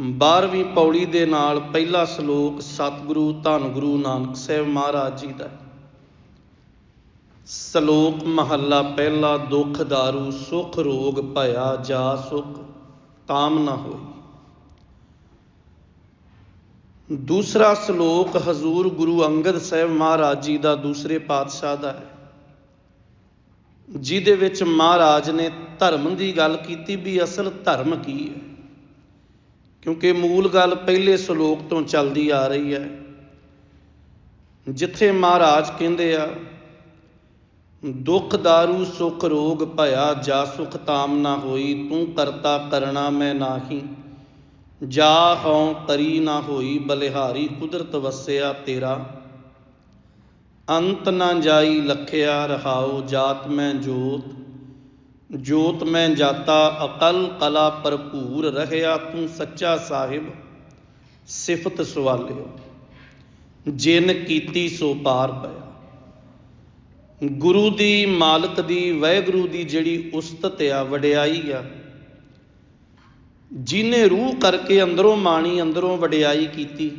12ਵੀਂ ਪੌੜੀ ਦੇ ਨਾਲ ਪਹਿਲਾ ਸ਼ਲੋਕ ਸਤਿਗੁਰੂ ਧੰਨ ਗੁਰੂ ਨਾਨਕ ਸਾਹਿਬ ਮਹਾਰਾਜ ਜੀ ਦਾ ਸ਼ਲੋਕ ਮਹੱਲਾ ਪਹਿਲਾ, ਦੁੱਖ ਦਾਰੂ, ਸੁਖ ਰੋਗ ਭਇਆ ਜਾ ਸੁਖ ਤਾਮ ਨਾ ਹੋਈ। ਦੂਸਰਾ ਸ਼ਲੋਕ ਹਜ਼ੂਰ ਗੁਰੂ ਅੰਗਦ ਸਾਹਿਬ ਮਹਾਰਾਜ ਜੀ ਦਾ ਦੂਸਰੇ ਪਾਤਸ਼ਾਹ ਦਾ ਹੈ। ਜਿਹਦੇ ਵਿੱਚ ਮਹਾਰਾਜ ਨੇ ਧਰਮ ਦੀ ਗੱਲ ਕੀਤੀ ਵੀ ਅਸਲ ਧਰਮ ਕੀ ਹੈ? ਕਿਉਂਕਿ ਮੂਲ ਗੱਲ ਪਹਿਲੇ ਸ਼ਲੋਕ ਤੋਂ ਚੱਲਦੀ ਆ ਰਹੀ ਹੈ। ਜਿੱਥੇ ਮਹਾਰਾਜ ਕਹਿੰਦੇ ਆ, ਦੁੱਖ ਦਾਰੂ, ਸੁਖ ਰੋਗ ਭਇਆ, ਜਾ ਸੁਖ ਤਾਮ ਨਾ ਹੋਈ, ਤੂੰ ਕਰਤਾ ਕਰਣਾ ਮੈਂ ਨਾਹੀ। ਜਾ ਹਉ ਕਰੀ ਨਾ ਹੋਈ, ਬਲਿਹਾਰੀ ਕੁਦਰਤ ਵਸਿਆ ਤੇਰਾ। ਅੰਤ ਨਾ ਜਾਈ, ਲਖਿਆ ਰਹਾਉ ਜਾਤ ਮੈਂ ਜੋਤ। ਜੋਤ ਮੈਂ ਜਾਤਾ, ਅਕਲ ਕਲਾ ਭਰਪੂਰ ਰਹਿਆ, ਤੂੰ ਸੱਚਾ ਸਾਹਿਬ, ਸਿਫਤ ਸਵਾਲਿਓ। ਜਿਨ ਕੀਤੀ ਸੋ ਪਾਰ ਪਿਆ। ਗੁਰੂ ਦੀ, ਮਾਲਕ ਦੀ ਵਾਹਿਗੁਰੂ ਦੀ ਜਿਹੜੀ ਉਸਤਤ ਆ ਵਡਿਆਈ ਆ, ਜਿਨੇ ਰੂਹ ਕਰਕੇ ਅੰਦਰੋਂ ਮਾਣੀ, ਅੰਦਰੋਂ ਵਡਿਆਈ ਕੀਤੀ,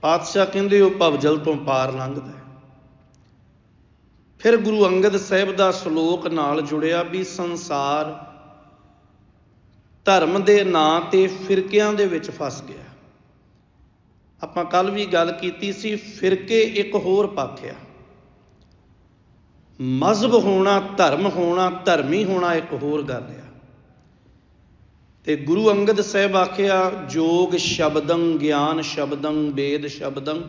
ਪਾਤਸ਼ਾਹ ਕਹਿੰਦੇ ਉਹ ਭਵਜਲ ਤੋਂ ਪਾਰ ਲੰਘਦਾ ਫਿਰ ਗੁਰੂ ਅੰਗਦ ਸਾਹਿਬ ਦਾ ਸ਼ਲੋਕ ਨਾਲ ਜੁੜਿਆ ਵੀ ਸੰਸਾਰ ਧਰਮ ਦੇ ਨਾਂ ਤੇ ਫਿਰਕਿਆਂ ਦੇ ਵਿੱਚ ਫਸ ਗਿਆ। ਆਪਾਂ ਕੱਲ ਵੀ ਗੱਲ ਕੀਤੀ ਸੀ, ਫਿਰਕੇ ਇੱਕ ਹੋਰ ਪੱਖ ਆ। ਮਜ਼ਹਬ ਹੋਣਾ, ਧਰਮ ਹੋਣਾ, ਧਰਮੀ ਹੋਣਾ ਇੱਕ ਹੋਰ ਗੱਲ ਆ। ਤੇ ਗੁਰੂ ਅੰਗਦ ਸਾਹਿਬ ਆਖਿਆ, ਜੋਗ ਸ਼ਬਦੰ, ਗਿਆਨ ਸ਼ਬਦੰ, ਵੇਦ ਸ਼ਬਦੰ,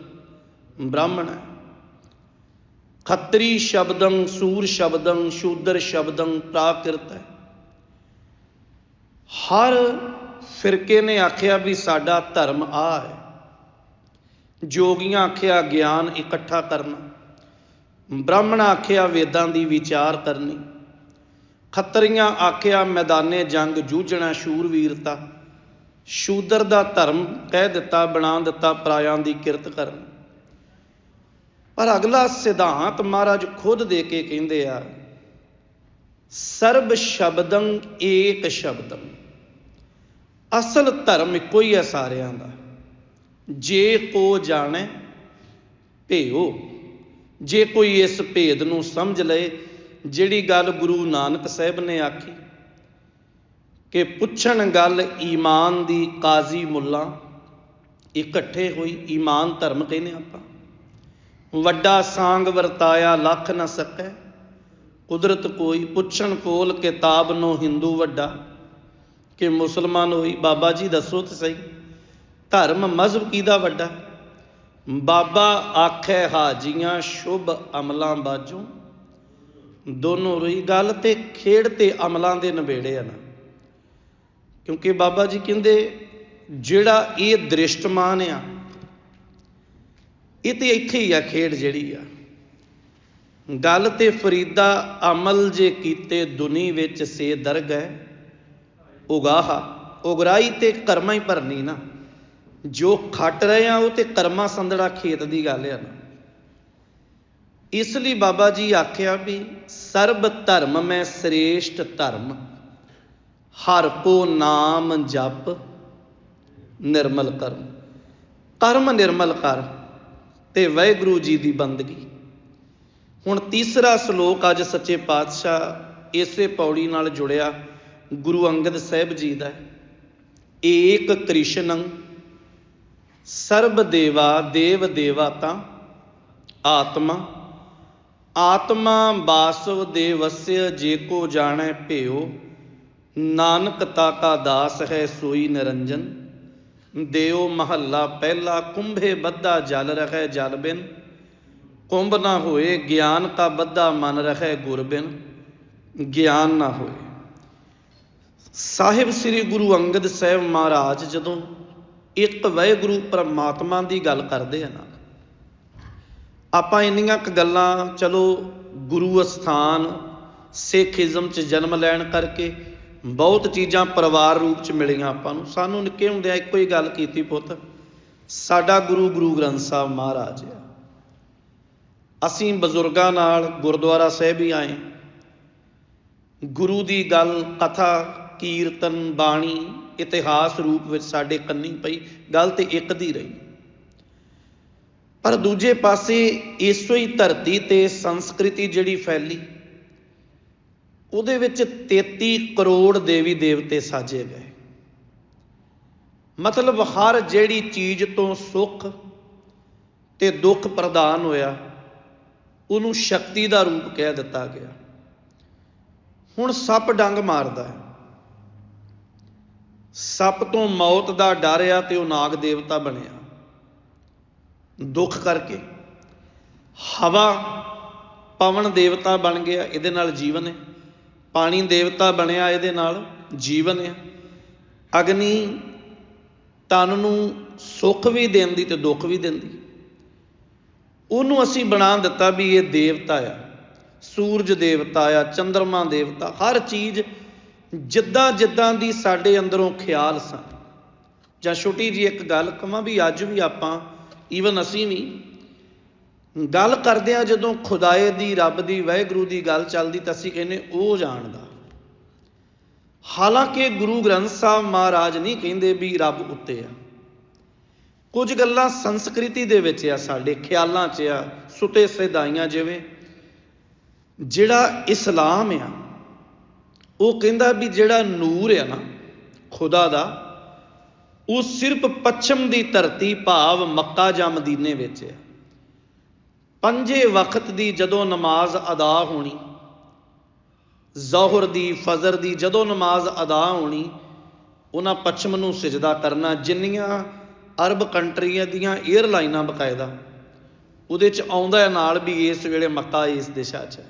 ਬ੍ਰਾਹਮਣ ਹੈ। ਖੱਤਰੀ ਸ਼ਬਦੰ, ਸੂਰ ਸ਼ਬਦੰ, ਸ਼ੂਦਰ ਸ਼ਬਦੰ ਪ੍ਰਾਕਿਰਤ ਹੈ। ਹਰ ਫਿਰਕੇ ਨੇ ਆਖਿਆ ਵੀ ਸਾਡਾ ਧਰਮ ਆ ਹੈ। ਜੋਗੀਆਂ ਆਖਿਆ ਗਿਆਨ ਇਕੱਠਾ ਕਰਨਾ। ਬ੍ਰਾਹਮਣ ਆਖਿਆ ਵੇਦਾਂ ਦੀ ਵਿਚਾਰ ਕਰਨੀ। ਖੱਤਰੀਆਂ ਆਖਿਆ ਮੈਦਾਨੇ ਜੰਗ ਜੂਝਣਾ ਸ਼ੂਰਵੀਰਤਾ ਸ਼ੂਦਰ ਦਾ ਧਰਮ ਕਹਿ ਦਿੱਤਾ ਬਣਾ ਦਿੱਤਾ, ਪਰਾਇਆਂ ਦੀ ਕਿਰਤ ਕਰਨ। ਪਰ ਅਗਲਾ ਸਿਧਾਂਤ ਮਹਾਰਾਜ ਖੁਦ ਦੇ ਕੇ ਕਹਿੰਦੇ ਆ, ਸਰਬ ਸ਼ਬਦੰ ਏਕ ਸ਼ਬਦੰ। ਅਸਲ ਧਰਮ ਇੱਕੋ ਹੀ ਹੈ ਸਾਰਿਆਂ ਦਾ। ਜੇ ਕੋ ਜਾਣੇ, ਭੇਓ। ਜੇ ਕੋਈ ਇਸ ਭੇਦ ਨੂੰ ਸਮਝ ਲਏ, ਜਿਹੜੀ ਗੱਲ ਗੁਰੂ ਨਾਨਕ ਸਾਹਿਬ ਨੇ ਆਖੀ, ਕਿ ਪੁੱਛਣ ਗੱਲ ਈਮਾਨ ਦੀ ਕਾਜ਼ੀ ਮੁੱਲਾ, ਇਕੱਠੇ ਹੋਈ ਈਮਾਨ ਧਰਮ ਕਹਿੰਦੇ ਆਪਾਂ। ਵੱਡਾ ਸਾੰਗ ਵਰਤਾਇਆ, ਲੱਖ ਨਾ ਸਕੈ। ਕੁਦਰਤ ਕੋਈ ਪੁੱਛਣ ਕੋਲ ਕਿਤਾਬ ਨੂੰ ਹਿੰਦੂ ਵੱਡਾ। ਕਿ ਮੁਸਲਮਾਨ ਹੋਈ, ਬਾਬਾ ਜੀ ਦੱਸੋ ਤੇ ਸਹੀ। ਧਰਮ ਮਜ਼ਹਬ ਕੀਦਾ ਵੱਡਾ? ਬਾਬਾ ਆਖੇ, ਹਾਜੀਆਂ ਸ਼ੁਭ ਅਮਲਾਂ ਬਾਝੋਂ। ਦੋਨੋਂ ਰਹੀ ਗੱਲ ਤੇ ਖੇਡ ਤੇ ਅਮਲਾਂ ਦੇ ਨਵੇੜੇ ਆ ਨਾ। ਕਿਉਂਕਿ ਬਾਬਾ ਜੀ ਕਹਿੰਦੇ, ਜਿਹੜਾ ਇਹ ਦ੍ਰਿਸ਼ਟਮਾਨ ਆ ਇਹ ਤੇ ਇੱਥੇ ਹੀ ਆ ਖੇਡ ਜਿਹੜੀ ਆ। ਗੱਲ ਤੇ ਫਰੀਦਾ ਅਮਲ ਜੇ ਕੀਤੇ ਦੁਨੀ ਵਿੱਚ ਸੇ ਦਰਗਹਿ ਉਗਾਹਾ ਉਗਰਾਈ ਤੇ ਕਰਮਾਂ ਹੀ ਭਰਨੀ ਨਾ। ਜੋ ਖੱਟ ਰਹੇ ਆ, ਉਹ ਤੇ ਕਰਮਾ ਸੰਦੜਾ ਖੇਤ ਦੀ ਗੱਲ ਆ ਨਾ। ਇਸ ਲਈ ਬਾਬਾ ਜੀ ਆਖਿਆ ਵੀ, ਸਰਬ ਧਰਮ ਮੈਂ ਸ੍ਰੇਸ਼ਟ ਧਰਮ। ਹਰ ਕੋ ਨਾਮ ਜਪ ਨਿਰਮਲ ਕਰਮ। ਕਰਮ ਨਿਰਮਲ ਕਰ। ਤੇ ਵਾਹਿਗੁਰੂ ਜੀ ਦੀ ਬੰਦਗੀ। ਹੁਣ ਤੀਸਰਾ ਸ਼ਲੋਕ ਅੱਜ ਸੱਚੇ ਪਾਤਸ਼ਾਹ ਇਸੇ ਪੌੜੀ ਨਾਲ ਜੁੜਿਆ ਗੁਰੂ ਅੰਗਦ ਸਾਹਿਬ ਜੀ ਦਾ। ਏਕ ਕ੍ਰਿਸ਼ਨੰ ਸਰਬ ਦੇਵਾ ਦੇਵ ਦੇਵਾਤਾ ਆਤਮਾ। ਆਤਮਾ ਬਾਸਵ ਦੇ ਵਸਿਆ ਜੇ ਕੋ ਜਾਣੈ ਭਿਓ ਨਾਨਕ ਤਾ ਕਾ ਦਾਸ ਹੈ ਸੋਈ ਨਿਰੰਜਨ। ਦਿਓ ਮਹੱਲਾ ਪਹਿਲਾ, ਕੁੰਭੇ ਬੱਧਾ ਜਲ ਰਹਿ ਜਲ ਬਿਨ। ਕੁੰਭ ਨਾ ਹੋਏ, ਗਿਆਨ ਕਾ ਬੱਧਾ ਮਨ ਰਹਿ ਗੁਰ ਬਿਨ। ਗਿਆਨ ਨਾ ਹੋਏ। ਸਾਹਿਬ ਸ੍ਰੀ ਗੁਰੂ ਅੰਗਦ ਸਾਹਿਬ ਮਹਾਰਾਜ ਜਦੋਂ ਇੱਕ ਵਾਹਿਗੁਰੂ ਪਰਮਾਤਮਾ ਦੀ ਗੱਲ ਕਰਦੇ ਆ ਨਾ, ਆਪਾਂ ਇੰਨੀਆਂ ਕ ਗੱਲਾਂ, ਚਲੋ ਗੁਰੂ ਅਸਥਾਨ ਸਿੱਖੀਜ਼ਮ ਚ ਜਨਮ ਲੈਣ ਕਰਕੇ ਬਹੁਤ ਚੀਜ਼ਾਂ ਪਰਿਵਾਰ ਰੂਪ ਚ ਮਿਲੀਆਂ ਆਪਾਂ ਨੂੰ। ਸਾਨੂੰ ਨਿੱਕੇ ਹੁੰਦਿਆਂ ਇੱਕੋ ਹੀ ਗੱਲ ਕੀਤੀ ਪੁੱਤ। ਸਾਡਾ ਗੁਰੂ ਗੁਰੂ ਗ੍ਰੰਥ ਸਾਹਿਬ ਮਹਾਰਾਜ ਆ। ਅਸੀਂ ਬਜ਼ੁਰਗਾਂ ਨਾਲ ਗੁਰਦੁਆਰਾ ਸਾਹਿਬ ਹੀ ਆਏ। ਗੁਰੂ ਦੀ ਗੱਲ, ਕਥਾ, ਕੀਰਤਨ, ਬਾਣੀ, ਇਤਿਹਾਸ ਰੂਪ ਵਿੱਚ ਸਾਡੇ ਕੰਨੀ ਪਈ। ਗੱਲ ਤੇ ਇੱਕ ਦੀ ਰਹੀ। ਪਰ ਦੂਜੇ ਪਾਸੇ ਇਸੋ ਹੀ ਧਰਤੀ ਤੇ ਸੰਸਕ੍ਰਿਤੀ ਜਿਹੜੀ ਫੈਲੀ। ਉਹਦੇ ਵਿੱਚ 33 ਕਰੋੜ ਦੇਵੀ ਦੇਵਤੇ ਸਾਜੇ ਗਏ। ਮਤਲਬ ਹਰ ਜਿਹੜੀ ਚੀਜ਼ ਤੋਂ ਸੁੱਖ ਤੇ ਦੁੱਖ ਪ੍ਰਦਾਨ ਹੋਇਆ, ਉਹਨੂੰ ਸ਼ਕਤੀ ਦਾ ਰੂਪ ਕਹਿ ਦਿੱਤਾ ਗਿਆ। ਹੁਣ ਸੱਪ ਡੰਗ ਮਾਰਦਾ ਹੈ। ਸੱਪ ਤੋਂ ਮੌਤ ਦਾ ਡਰ ਆ ਤੇ ਉਹ ਨਾਗ ਦੇਵਤਾ ਬਣਿਆ। ਦੁੱਖ ਕਰਕੇ। ਹਵਾ ਪਵਨ ਦੇਵਤਾ ਬਣ ਗਿਆ, ਇਹਦੇ ਨਾਲ ਜੀਵਨ ਹੈ। ਪਾਣੀ ਦੇਵਤਾ ਬਣਿਆ ਇਹਦੇ ਨਾਲ, ਜੀਵਨ ਹੈ ਅਗਨੀ ਤਨ ਨੂੰ ਸੁੱਖ ਵੀ ਦਿੰਦੀ ਤੇ ਦੁੱਖ ਵੀ ਦਿੰਦੀ। ਉਹਨੂੰ ਅਸੀਂ ਬਣਾ ਦਿੱਤਾ ਵੀ ਇਹ ਦੇਵਤਾ ਆ। ਸੂਰਜ ਦੇਵਤਾ ਆ ਚੰ드ਰਮਾ ਦੇਵਤਾ, ਹਰ ਚੀਜ਼ ਜਿੱਦਾਂ ਜਿੱਦਾਂ ਦੀ ਸਾਡੇ ਅੰਦਰੋਂ ਖਿਆਲ ਸਨ। ਜਾਂ ਛੋਟੀ ਜੀ ਇੱਕ ਗੱਲ ਕਹਾਂ ਵੀ ਅੱਜ ਵੀ ਆਪਾਂ ਈਵਨ ਅਸੀਂ ਵੀ ਗੱਲ ਕਰਦੇ ਆ ਜਦੋਂ ਖੁਦਾਏ ਦੀ, ਰੱਬ ਦੀ, ਵਾਹਿਗੁਰੂ ਦੀ ਗੱਲ ਚੱਲਦੀ ਤਾਂ ਅਸੀਂ ਕਹਿੰਨੇ ਉਹ ਜਾਣਦਾ। ਹਾਲਾਂਕਿ ਗੁਰੂ ਗ੍ਰੰਥ ਸਾਹਿਬ ਮਹਾਰਾਜ ਨਹੀਂ ਕਹਿੰਦੇ ਵੀ ਰੱਬ ਉੱਤੇ ਆ। ਕੁਝ ਗੱਲਾਂ ਸੰਸਕ੍ਰਿਤੀ ਦੇ ਵਿੱਚ ਆ, ਸਾਡੇ ਖਿਆਲਾਂ 'ਚ ਆ, ਸੁਤੇ ਸਦਾਈਆਂ ਜਿਵੇਂ। ਜਿਹੜਾ ਇਸਲਾਮ ਆ, ਉਹ ਕਹਿੰਦਾ ਵੀ ਜਿਹੜਾ ਨੂਰ ਆ ਨਾ, ਖੁਦਾ ਦਾ, ਉਹ ਸਿਰਫ ਪੱਛਮ ਦੀ ਧਰਤੀ ਭਾਵ ਮੱਕਾ ਜਾਂ ਮਦੀਨੇ ਵਿੱਚ ਆ। ਪੰਜੇ ਵਕਤ ਦੀ ਜਦੋਂ ਨਮਾਜ਼ ਅਦਾ ਹੋਣੀ, ਜ਼ੋਹਰ ਦੀ, ਫਜ਼ਰ ਦੀ ਜਦੋਂ ਨਮਾਜ਼ ਅਦਾ ਹੋਣੀ, ਉਹਨਾਂ ਪੱਛਮ ਨੂੰ ਸਜਦਾ ਕਰਨਾ ਜਿੰਨੀਆਂ ਅਰਬ ਕੰਟਰੀਆਂ ਦੀਆਂ 에ਅਰਲਾਈਨਾਂ ਬਕਾਇਦਾ, ਉਹਦੇ ਚ ਆਉਂਦਾ ਹੈ ਨਾਲ ਵੀ ਇਸ ਵੇਲੇ ਮੱਕਾ ਇਸ ਦਿਸ਼ਾ 'ਚ ਹੈ।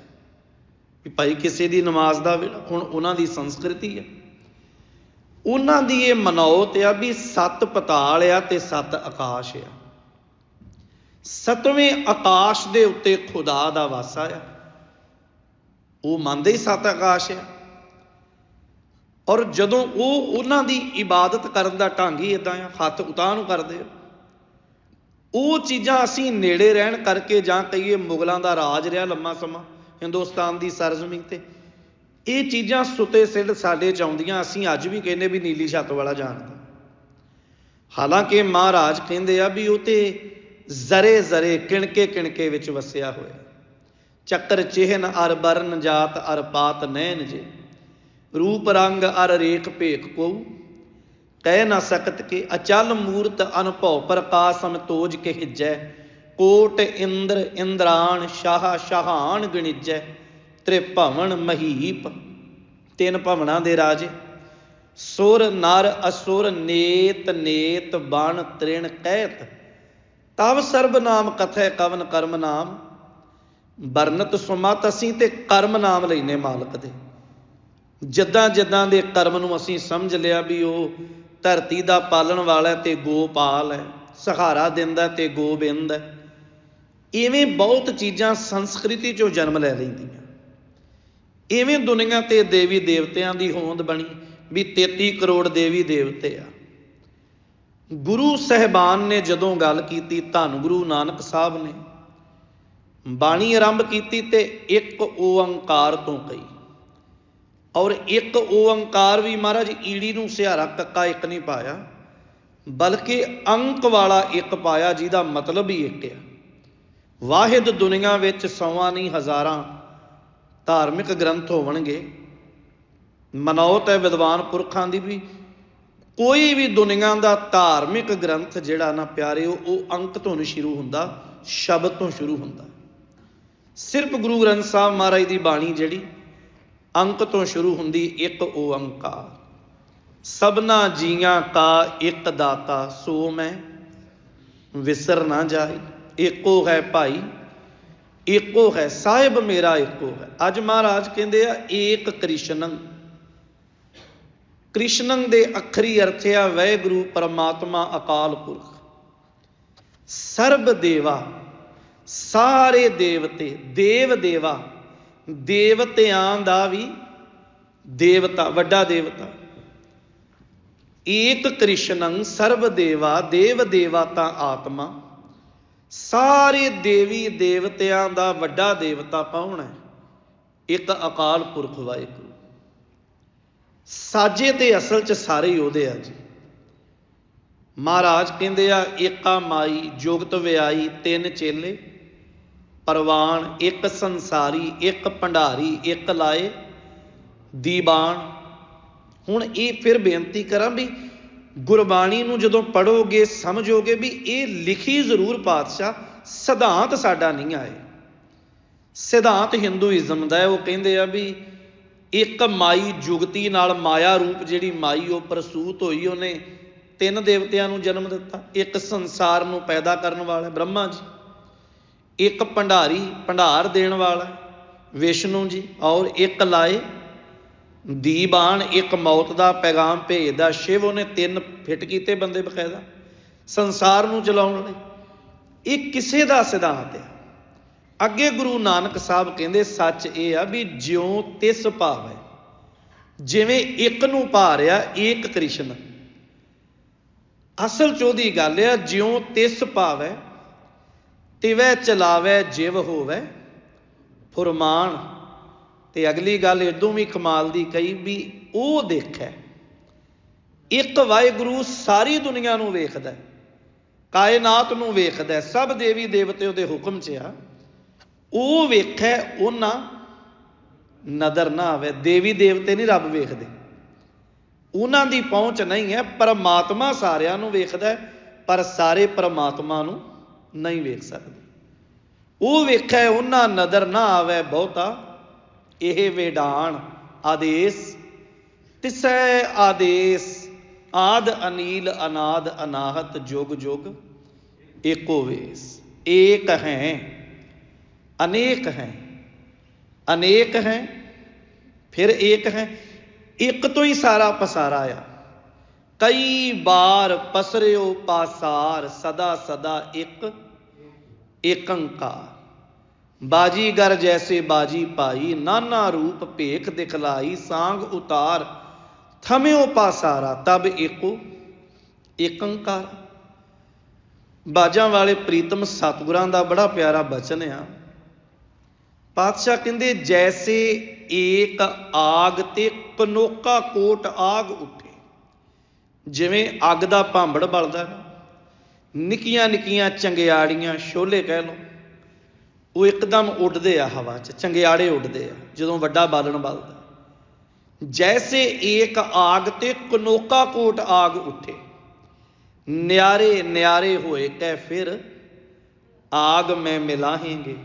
ਵੀ ਭਾਈ ਕਿਸੇ ਦੀ ਨਮਾਜ਼ ਦਾ ਹੁਣ ਉਹਨਾਂ ਦੀ ਸੰਸਕ੍ਰਿਤੀ ਹੈ। ਉਹਨਾਂ ਦੀ ਇਹ ਮਨੌਤ ਆ ਵੀ ਸੱਤ ਪਤਾਲ ਆ ਤੇ ਸੱਤ ਆਕਾਸ਼ ਆ। ਸਤਵੇਂ ਆਕਾਸ਼ ਦੇ ਉੱਤੇ ਖੁਦਾ ਦਾ ਵਾਸਾ ਆ। ਉਹ ਮੰਨਦੇ ਹੀ ਸੱਤ ਆਕਾਸ਼ ਆ। ਔਰ ਜਦੋਂ ਉਹ ਉਹਨਾਂ ਦੀ ਇਬਾਦਤ ਕਰਨ ਦਾ ਢੰਗ ਹੀ ਇਦਾਂ ਆ, ਹੱਥ ਉਤਾਂ ਨੂੰ ਕਰਦੇ ਉਹ ਚੀਜ਼ਾਂ ਅਸੀਂ ਨੇੜੇ ਰਹਿਣ ਕਰਕੇ ਜਾਂ ਕਹੀਏ ਮੁਗਲਾਂ ਦਾ ਰਾਜ ਰਿਹਾ ਲੰਮਾ ਸਮਾਂ, ਹਿੰਦੁਸਤਾਨ ਦੀ ਸਰਜ਼ਮੀਨ ਤੇ। ਇਹ ਚੀਜ਼ਾਂ ਸੁਤੇ ਸਿੱਧ ਸਾਡੇ ਚ ਆਉਂਦੀਆਂ, ਅਸੀਂ ਅੱਜ ਵੀ ਕਹਿੰਦੇ ਵੀ ਨੀਲੀ ਛੱਤ ਵਾਲਾ ਜਾਣਦਾ। ਹਾਲਾਂਕਿ ਮਹਾਰਾਜ ਕਹਿੰਦੇ ਆ ਵੀ ਉਹ ਤੇ ਜ਼ਰੇ ਜ਼ਰੇ ਕਿਣਕੇ ਕਿਣਕੇ ਵਿੱਚ ਵਸਿਆ ਹੋਇਆ। ਚੱਕਰ ਚਿਹਨ ਅਰ ਬਰਨ ਜਾਤ ਅਰ ਪਾਤ ਨੈਣ ਜੇ। ਰੂਪ ਰੰਗ ਅਰ ਰੇਖ ਭੇਖ ਕੋ ਕਹਿ ਨਾ ਸਕਤ ਕੇ ਅਚਲ ਮੂਰਤ ਅਨਭਉ ਪ੍ਰਕਾਸ਼ ਸੰਤੋਜ ਕੇ ਹਿਜੈ ਕੋਟ ਇੰਦਰ ਇੰਦਰਾਣ ਸ਼ਾਹ ਸ਼ਾਹਾਨ ਗਣਿਜੈ। ਤ੍ਰਿਭਵਨ ਮਹੀਪ ਤਿੰਨ ਭਵਨਾਂ ਦੇ ਰਾਜੇ। ਸੁਰ ਨਰ ਅਸੁਰ ਨੇਤ ਨੇਤ ਬਣ ਤ੍ਰਿਣ ਕਹਿਤ। ਤਵ ਸਰਬ ਨਾਮ ਕਥੈ ਕਵਨ ਕਰਮ ਨਾਮ, ਵਰਨਤ ਸੁਮਤ ਅਸੀਂ ਤੇ ਕਰਮ ਨਾਮ ਲੈਨੇ ਮਾਲਕ ਦੇ। ਜਿੱਦਾਂ ਜਿੱਦਾਂ ਦੇ ਕਰਮ ਨੂੰ ਅਸੀਂ ਸਮਝ ਲਿਆ ਵੀ ਉਹ ਧਰਤੀ ਦਾ ਪਾਲਣ ਵਾਲਾ ਤੇ ਗੋਪਾਲ ਹੈ, ਸਹਾਰਾ ਦਿੰਦਾ ਤੇ ਗੋਬਿੰਦ ਹੈ। ਇਵੇਂ ਬਹੁਤ ਚੀਜ਼ਾਂ ਸੰਸਕ੍ਰਿਤੀ ਚੋਂ ਜਨਮ ਲੈ ਲੈਂਦੀਆਂ। ਇਵੇਂ ਦੁਨੀਆ ਤੇ ਦੇਵੀ ਦੇਵਤਿਆਂ ਦੀ ਹੋਂਦ ਬਣੀ ਵੀ 33 ਕਰੋੜ ਦੇਵੀ ਦੇਵਤੇ ਆ। ਗੁਰੂ ਸਹਿਬਾਨ ਨੇ ਜਦੋਂ ਗੱਲ ਕੀਤੀ, ਧੰਨ ਗੁਰੂ ਨਾਨਕ ਸਾਹਿਬ ਨੇ, ਬਾਣੀ ਆਰੰਭ ਕੀਤੀ ਤੇ ਇੱਕ ਓੰਕਾਰ ਤੋਂ ਕਹੀ। ਔਰ ਇੱਕ ਓੰਕਾਰ ਵੀ ਮਹਾਰਾਜ ਈੜੀ ਨੂੰ ਸਿਹਾਰਾ ਕੱਕਾ ਇੱਕ ਨਹੀਂ ਪਾਇਆ, ਬਲਕਿ ਅੰਕ ਵਾਲਾ ਇੱਕ ਪਾਇਆ ਜਿਹਦਾ ਮਤਲਬ ਹੀ ਇੱਕ ਹੈ ਵਾਹਿਦ ਦੁਨੀਆ ਵਿੱਚ ਸੌਆਂ ਨਹੀਂ ਹਜ਼ਾਰਾਂ ਧਾਰਮਿਕ ਗ੍ਰੰਥ ਹੋਣਗੇ ਮਨੌਤ ਹੈ ਵਿਦਵਾਨ ਪੁਰਖਾਂ ਦੀ ਵੀ ਕੋਈ ਵੀ ਦੁਨੀਆ ਦਾ ਧਾਰਮਿਕ ਗ੍ਰੰਥ ਜਿਹੜਾ ਨਾ ਪਿਆਰਿਓ ਉਹ ਅੰਕ ਤੋਂ ਨਹੀਂ ਸ਼ੁਰੂ ਹੁੰਦਾ, ਸ਼ਬਦ ਤੋਂ ਸ਼ੁਰੂ ਹੁੰਦਾ। ਸਿਰਫ ਗੁਰੂ ਗ੍ਰੰਥ ਸਾਹਿਬ ਮਹਾਰਾਜ ਦੀ ਬਾਣੀ ਜਿਹੜੀ ਅੰਕ ਤੋਂ ਸ਼ੁਰੂ ਹੁੰਦੀ, ਇੱਕ ਓੰਕਾਰ ਸਭਨਾ ਜੀਆਂ ਕਾ ਇੱਕ ਦਾਤਾ, ਸੋ ਮੈਂ ਵਿਸਰ ਨਾ ਜਾਏ। ਏਕੋ ਹੈ ਭਾਈ ਏਕੋ ਹੈ ਸਾਹਿਬ, ਮੇਰਾ ਏਕੋ ਹੈ। ਅੱਜ ਮਹਾਰਾਜ ਕਹਿੰਦੇ ਆ, ਏਕ ਕ੍ਰਿਸ਼ਨੰ। ਕ੍ਰਿਸ਼ਨੰ ਦੇ ਅੱਖਰੀ ਅਰਥ ਆ ਵੈਗੁਰੂ ਪਰਮਾਤਮਾ ਅਕਾਲ ਪੁਰਖ। ਸਰਬ ਦੇਵਾ, ਸਾਰੇ ਦੇਵਤੇ, ਦੇਵ ਦੇਵਾ, ਦੇਵਤਿਆਂ ਦਾ ਵੀ ਦੇਵਤਾ, ਵੱਡਾ ਦੇਵਤਾ। ਏਕ ਕ੍ਰਿਸ਼ਨੰ ਸਰਬ ਦੇਵਾ, ਦੇਵ ਦੇਵਾ ਤਾਂ ਆਤਮਾ। ਸਾਰੇ ਦੇਵੀ ਦੇਵਤਿਆਂ ਦਾ ਵੱਡਾ ਦੇਵਤਾ ਕੌਣ ਹੈ? ਇੱਕ ਅਕਾਲ ਪੁਰਖ ਵਾਹਿਗੁਰੂ। ਸਾਜੇ ਤੇ ਅਸਲ 'ਚ ਸਾਰੇ ਉਹਦੇ ਆ ਜੀ। ਮਹਾਰਾਜ ਕਹਿੰਦੇ ਆ, ਏਕਾ ਮਾਈ, ਜੁਗਤ ਵਿਆਈ ਤਿੰਨ ਚੇਲੇ, ਪਰਵਾਨ, ਇੱਕ ਸੰਸਾਰੀ, ਇੱਕ ਭੰਡਾਰੀ, ਇੱਕ ਲਾਏ ਦੀਵਾਨ ਹੁਣ ਇਹ ਫਿਰ ਬੇਨਤੀ ਕਰਾਂ ਵੀ ਗੁਰਬਾਣੀ ਨੂੰ ਜਦੋਂ ਪੜੋਗੇ ਸਮਝੋਗੇ ਵੀ ਇਹ ਲਿਖੀ ਜ਼ਰੂਰ ਪਾਤਸ਼ਾਹ ਸਿਧਾਂਤ ਸਾਡਾ ਨਹੀਂ ਆਏ। ਸਿਧਾਂਤ ਹਿੰਦੂਇਜ਼ਮ ਦਾ ਹੈ, ਉਹ ਕਹਿੰਦੇ ਆ ਵੀ ਇੱਕ ਮਾਈ ਜੁਗਤੀ ਨਾਲ ਮਾਇਆ ਰੂਪ ਜਿਹੜੀ ਮਾਈ ਉਹ ਪ੍ਰਸੂਤ ਹੋਈ, ਉਹਨੇ ਤਿੰਨ ਦੇਵਤਿਆਂ ਨੂੰ ਜਨਮ ਦਿੱਤਾ। ਇੱਕ ਸੰਸਾਰ ਨੂੰ ਪੈਦਾ ਕਰਨ ਵਾਲਾ ਬ੍ਰਹਮਾ ਜੀ। ਇੱਕ ਭੰਡਾਰੀ, ਭੰਡਾਰ ਦੇਣ ਵਾਲਾ ਵਿਸ਼ਨੂੰ ਜੀ। ਔਰ ਇੱਕ ਲਾਏ, ਦੀਬਾਨ, ਇੱਕ ਮੌਤ ਦਾ ਪੈਗਾਮ ਭੇਜਦਾ। ਸ਼ਿਵ ਉਹਨੇ ਤਿੰਨ ਫਿੱਟ ਕੀਤੇ ਬੰਦੇ ਬਕਾਇਦਾ। ਸੰਸਾਰ ਨੂੰ ਚਲਾਉਣ ਲਈ। ਇਹ ਕਿਸੇ ਦਾ ਸਿਧਾਂਤ ਹੈ। ਅੱਗੇ ਗੁਰੂ ਨਾਨਕ ਸਾਹਿਬ ਕਹਿੰਦੇ, ਸੱਚ ਇਹ ਆ ਵੀ ਜਿਉ ਤਿਸ ਭਾਵ ਹੈ ਜਿਵੇਂ ਇੱਕ ਨੂੰ ਭਾਰਿਆ ਏਕ ਕ੍ਰਿਸ਼ਨ। ਅਸਲ ਚ ਉਹਦੀ ਗੱਲ ਆ, ਜਿਉ ਤਿਸ ਭਾਵੈ, ਤਿਵੈ ਚਲਾਵੈ, ਜਿਵ ਹੋਵੈ, ਫੁਰਮਾਨ। ਤੇ ਅਗਲੀ ਗੱਲ ਇਦੋਂ ਵੀ ਕਮਾਲ ਦੀ ਕਹੀ ਵੀ ਉਹ ਦੇਖੈ, ਇੱਕ ਵਾਹਿਗੁਰੂ ਸਾਰੀ ਦੁਨੀਆ ਨੂੰ ਵੇਖਦਾ ਕਾਇਨਾਤ ਨੂੰ ਵੇਖਦਾ ਸਭ ਦੇਵੀ ਦੇਵਤੇ ਉਹਦੇ ਹੁਕਮ 'ਚ ਆ। ਉਹ ਵੇਖੈ ਉਹਨਾਂ ਨਦਰ ਨਾ ਆਵੇ। ਦੇਵੀ ਦੇਵਤੇ ਨਹੀਂ ਰੱਬ ਵੇਖਦੇ। ਉਹਨਾਂ ਦੀ ਪਹੁੰਚ ਨਹੀਂ ਹੈ। ਪਰਮਾਤਮਾ ਸਾਰਿਆਂ ਨੂੰ ਵੇਖਦਾ ਪਰ ਸਾਰੇ ਪਰਮਾਤਮਾ ਨੂੰ ਨਹੀਂ ਵੇਖ ਸਕਦੇ। ਉਹ ਵੇਖੈ ਉਹਨਾਂ ਨਦਰ ਨਾ ਆਵੇ ਬਹੁਤਾ। ਇਹ ਵੇਡਾਨ ਆਦੇਸ਼, ਤਿਸੈ ਆਦੇਸ਼, ਆਦ ਅਨੀਲ, ਅਨਾਦ ਅਨਾਹਤ, ਜੁਗ ਜੁਗ ਏਕੋ ਵੇਸ। ਏਕ ਹੈ ਅਨੇਕ ਹੈ। ਅਨੇਕ ਹੈ, ਫਿਰ ਏਕ ਹੈ। ਇੱਕ ਤੋਂ ਹੀ ਸਾਰਾ ਪਸਾਰਾ ਆ। ਕਈ ਬਾਰ ਪਸਰਿਓ ਪਾਸਾਰ, ਸਦਾ ਸਦਾ ਇੱਕ, ਏਕੰਕਾਰ। ਬਾਜੀਗਰ ਜੈਸੇ ਬਾਜੀ ਪਾਈ ਨਾਨਾ ਰੂਪ ਭੇਖ ਦਿਖਲਾਈ, ਸਾੰਗ ਉਤਾਰ, ਥਮਿਓ ਪਾਸਾਰਾ, ਤਬ ਏਕੋ ਏਕੰਕਾਰ। ਬਾਜਾਂ ਵਾਲੇ ਪ੍ਰੀਤਮ ਸਤਿਗੁਰਾਂ ਦਾ ਬੜਾ ਪਿਆਰਾ ਬਚਨ ਆ। ਪਾਤਸ਼ਾਹ ਕਹਿੰਦੇ, ਜੈਸੇ ਏਕ ਆਗ ਤੇ ਕਨੋਕਾ ਕੋਟ ਆਗ ਉੱਠੇ। ਜਿਵੇਂ ਅੱਗ ਦਾ ਭਾਂਬੜ ਬਲਦਾ ਨਿੱਕੀਆਂ ਨਿੱਕੀਆਂ ਚੰਗਿਆੜੀਆਂ ਸ਼ੋਲੇ ਕਹਿ ਲਓ, ਉਹ ਇੱਕਦਮ ਉੱਡਦੇ ਆ ਹਵਾ 'ਚ, ਚੰਗਿਆੜੇ ਉੱਡਦੇ ਆ, ਜਦੋਂ ਵੱਡਾ ਬਾਲਣ ਬਲਦਾ ਜੈਸੇ ਏਕ ਆਗ ਤੇ ਕਨੋਕਾ ਕੋਟ ਆਗ ਉੱਠੇ। ਨਿਆਰੇ ਨਿਆਰੇ ਹੋਏ ਕਹਿ ਫਿਰ, ਆਗ ਮੈਂ ਮਿਲਾਹੇਂਗੇ।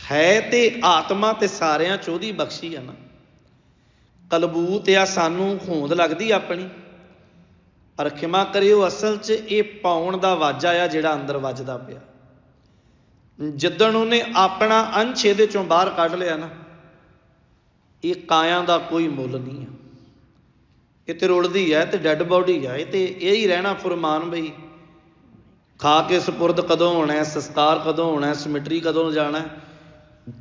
ਹੈ ਤੇ ਆਤਮਾ ਤੇ ਸਾਰਿਆਂ ਚ ਉਹਦੀ ਬਖਸ਼ੀ ਆ ਨਾ। ਕਲਬੂਤ ਆ, ਸਾਨੂੰ ਹੋਂਦ ਲੱਗਦੀ ਆਪਣੀ। ਪਰ ਖਿਮਾ ਕਰਿਓ, ਅਸਲ 'ਚ ਇਹ ਪਾਉਣ ਦਾ ਵਾਜਾ ਆ ਜਿਹੜਾ ਅੰਦਰ ਵੱਜਦਾ ਪਿਆ। ਜਿੱਦਣ ਉਹਨੇ ਆਪਣਾ ਅੰਸ਼ ਇਹਦੇ ਚੋਂ ਬਾਹਰ ਕੱਢ ਲਿਆ ਨਾ, ਇਹ ਕਾਇਆ ਦਾ ਕੋਈ ਮੁੱਲ ਨਹੀਂ ਆ। ਇਹ ਤੇ ਰੁਲਦੀ ਹੈ ਤੇ ਡੈੱਡ ਬਾਡੀ ਆ, ਇਹ ਤੇ ਇਹ ਹੀ ਰਹਿਣਾ ਫਰਮਾਨ ਬਈ। ਖਾ ਕੇ ਸਪੁਰਦ ਕਦੋਂ ਹੋਣਾ ਹੈ ਸੰਸਕਾਰ ਕਦੋਂ ਹੋਣਾ ਹੈ ਸਮਿਟਰੀ ਕਦੋਂ ਜਾਣਾ ਹੈ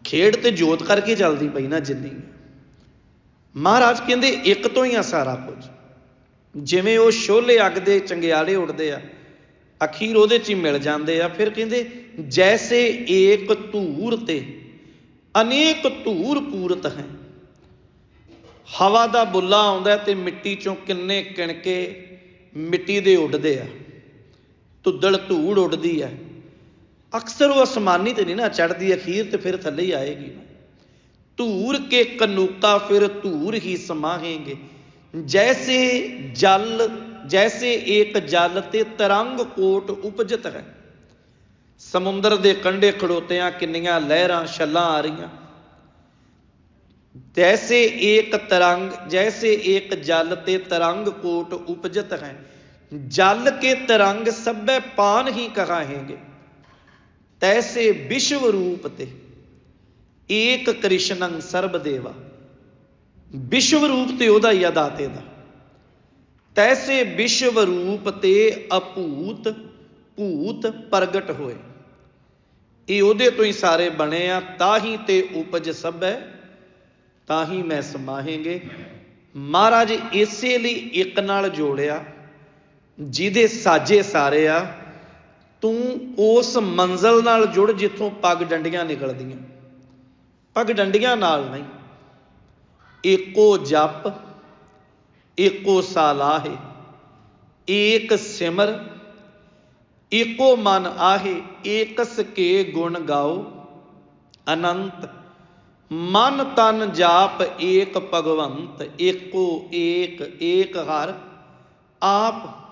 ਖੇਡ ਤੇ ਜੋਤ ਕਰਕੇ ਚੱਲਦੀ ਪਈ ਨਾ ਜਿੰਨੀ। ਮਹਾਰਾਜ ਕਹਿੰਦੇ, ਇੱਕ ਤੋਂ ਹੀ ਆ ਸਾਰਾ ਕੁਝ। ਜਿਵੇਂ ਉਹ ਸ਼ੋਲੇ ਅੱਗ ਦੇ ਚੰਗਿਆੜੇ ਉੱਡਦੇ ਆ, ਅਖੀਰ ਉਹਦੇ 'ਚ ਹੀ ਮਿਲ ਜਾਂਦੇ ਆ। ਫਿਰ ਕਹਿੰਦੇ, ਜੈਸੇ ਏਕ ਧੂਰ ਤੇ ਅਨੇਕ ਧੂਰ ਪੂਰਤ ਹੈ। ਹਵਾ ਦਾ ਬੁੱਲਾ ਆਉਂਦਾ ਤੇ ਮਿੱਟੀ ਚੋਂ ਕਿੰਨੇ ਕਿਣਕੇ ਮਿੱਟੀ ਦੇ ਉੱਡਦੇ ਆ। ਧੁੱਦਲ ਧੂੜ ਉੱਡਦੀ ਆ। ਅਕਸਰ ਉਹ ਅਸਮਾਨੀ ਤੇ ਨਹੀਂ ਨਾ ਚੜਦੀ ਅਖੀਰ ਤੇ ਫਿਰ ਥੱਲੇ ਹੀ ਆਏਗੀ ਧੂਰ ਕੇ ਕਨੂਕਾ ਫਿਰ ਧੂਰ ਹੀ ਸਮਾਹੇਂਗੇ। ਜੈਸੇ ਜਲ, ਜੈਸੇ ਇੱਕ ਜਲ ਤੇ ਤਰੰਗ ਕੋਟ ਉਪਜਤ ਹੈ। ਸਮੁੰਦਰ ਦੇ ਕੰਢੇ ਖੜੋਤਿਆਂ ਕਿੰਨੀਆਂ ਲਹਿਰਾਂ ਛੱਲਾਂ ਆ ਰਹੀਆਂ। ਜੈਸੇ ਇੱਕ ਤਰੰਗ, ਜੈਸੇ ਇੱਕ ਜਲ ਤੇ ਤਰੰਗ ਕੋਟ ਉਪਜਤ ਹੈ। ਜਲ ਕੇ ਤਰੰਗ ਸਭੇ ਪਾਨ ਹੀ ਕਹਾਹੇਂਗੇ। ਤੈਸੇ ਵਿਸ਼ਵ ਰੂਪ ਤੇ ਏਕ ਕ੍ਰਿਸ਼ਨੰ ਸਰਬ ਦੇਵਾ। ਵਿਸ਼ਵ ਰੂਪ ਤੇ ਉਹਦਾ ਹੀ ਅਦਾਤੇ ਦਾ। ਤੈਸੇ ਵਿਸ਼ਵ ਰੂਪ ਤੇ ਅਭੂਤ, ਭੂਤ ਪ੍ਰਗਟ ਹੋਏ। ਇਹ ਉਹਦੇ ਤੋਂ ਹੀ ਸਾਰੇ ਬਣੇ ਆ ਤਾਂ ਹੀ ਤੇ ਉਪਜ ਸਭੈ ਤਾਹੀ ਮੈਂ ਸਮਾਹੇਂਗੇ। ਮਹਾਰਾਜ ਇਸੇ ਲਈ ਇੱਕ ਨਾਲ ਜੋੜਿਆ, ਜਿਹਦੇ ਸਾਜੇ ਸਾਰੇ ਆ ਤੂੰ ਉਸ ਮੰਜ਼ਲ ਨਾਲ ਜੁੜ ਜਿੱਥੋਂ ਪੱਗ ਡੰਡੀਆਂ ਨਿਕਲਦੀਆਂ। ਪੱਗ ਡੰਡੀਆਂ ਨਾਲ ਨਹੀਂ। ਏਕੋ ਜਪ, ਏਕੋ ਸਾਲਾਹੇ, ਏਕ ਸਿਮਰ, ਏਕੋ ਮਨ ਆਹੇ, ਏਕਸ ਕੇ ਗੁਣ ਗਾਓ। ਅਨੰਤ, ਮਨ ਤਨ ਜਾਪ ਏਕ ਭਗਵੰਤ, ਏਕੋ ਏਕ ਏਕ ਹਰ, ਆਪ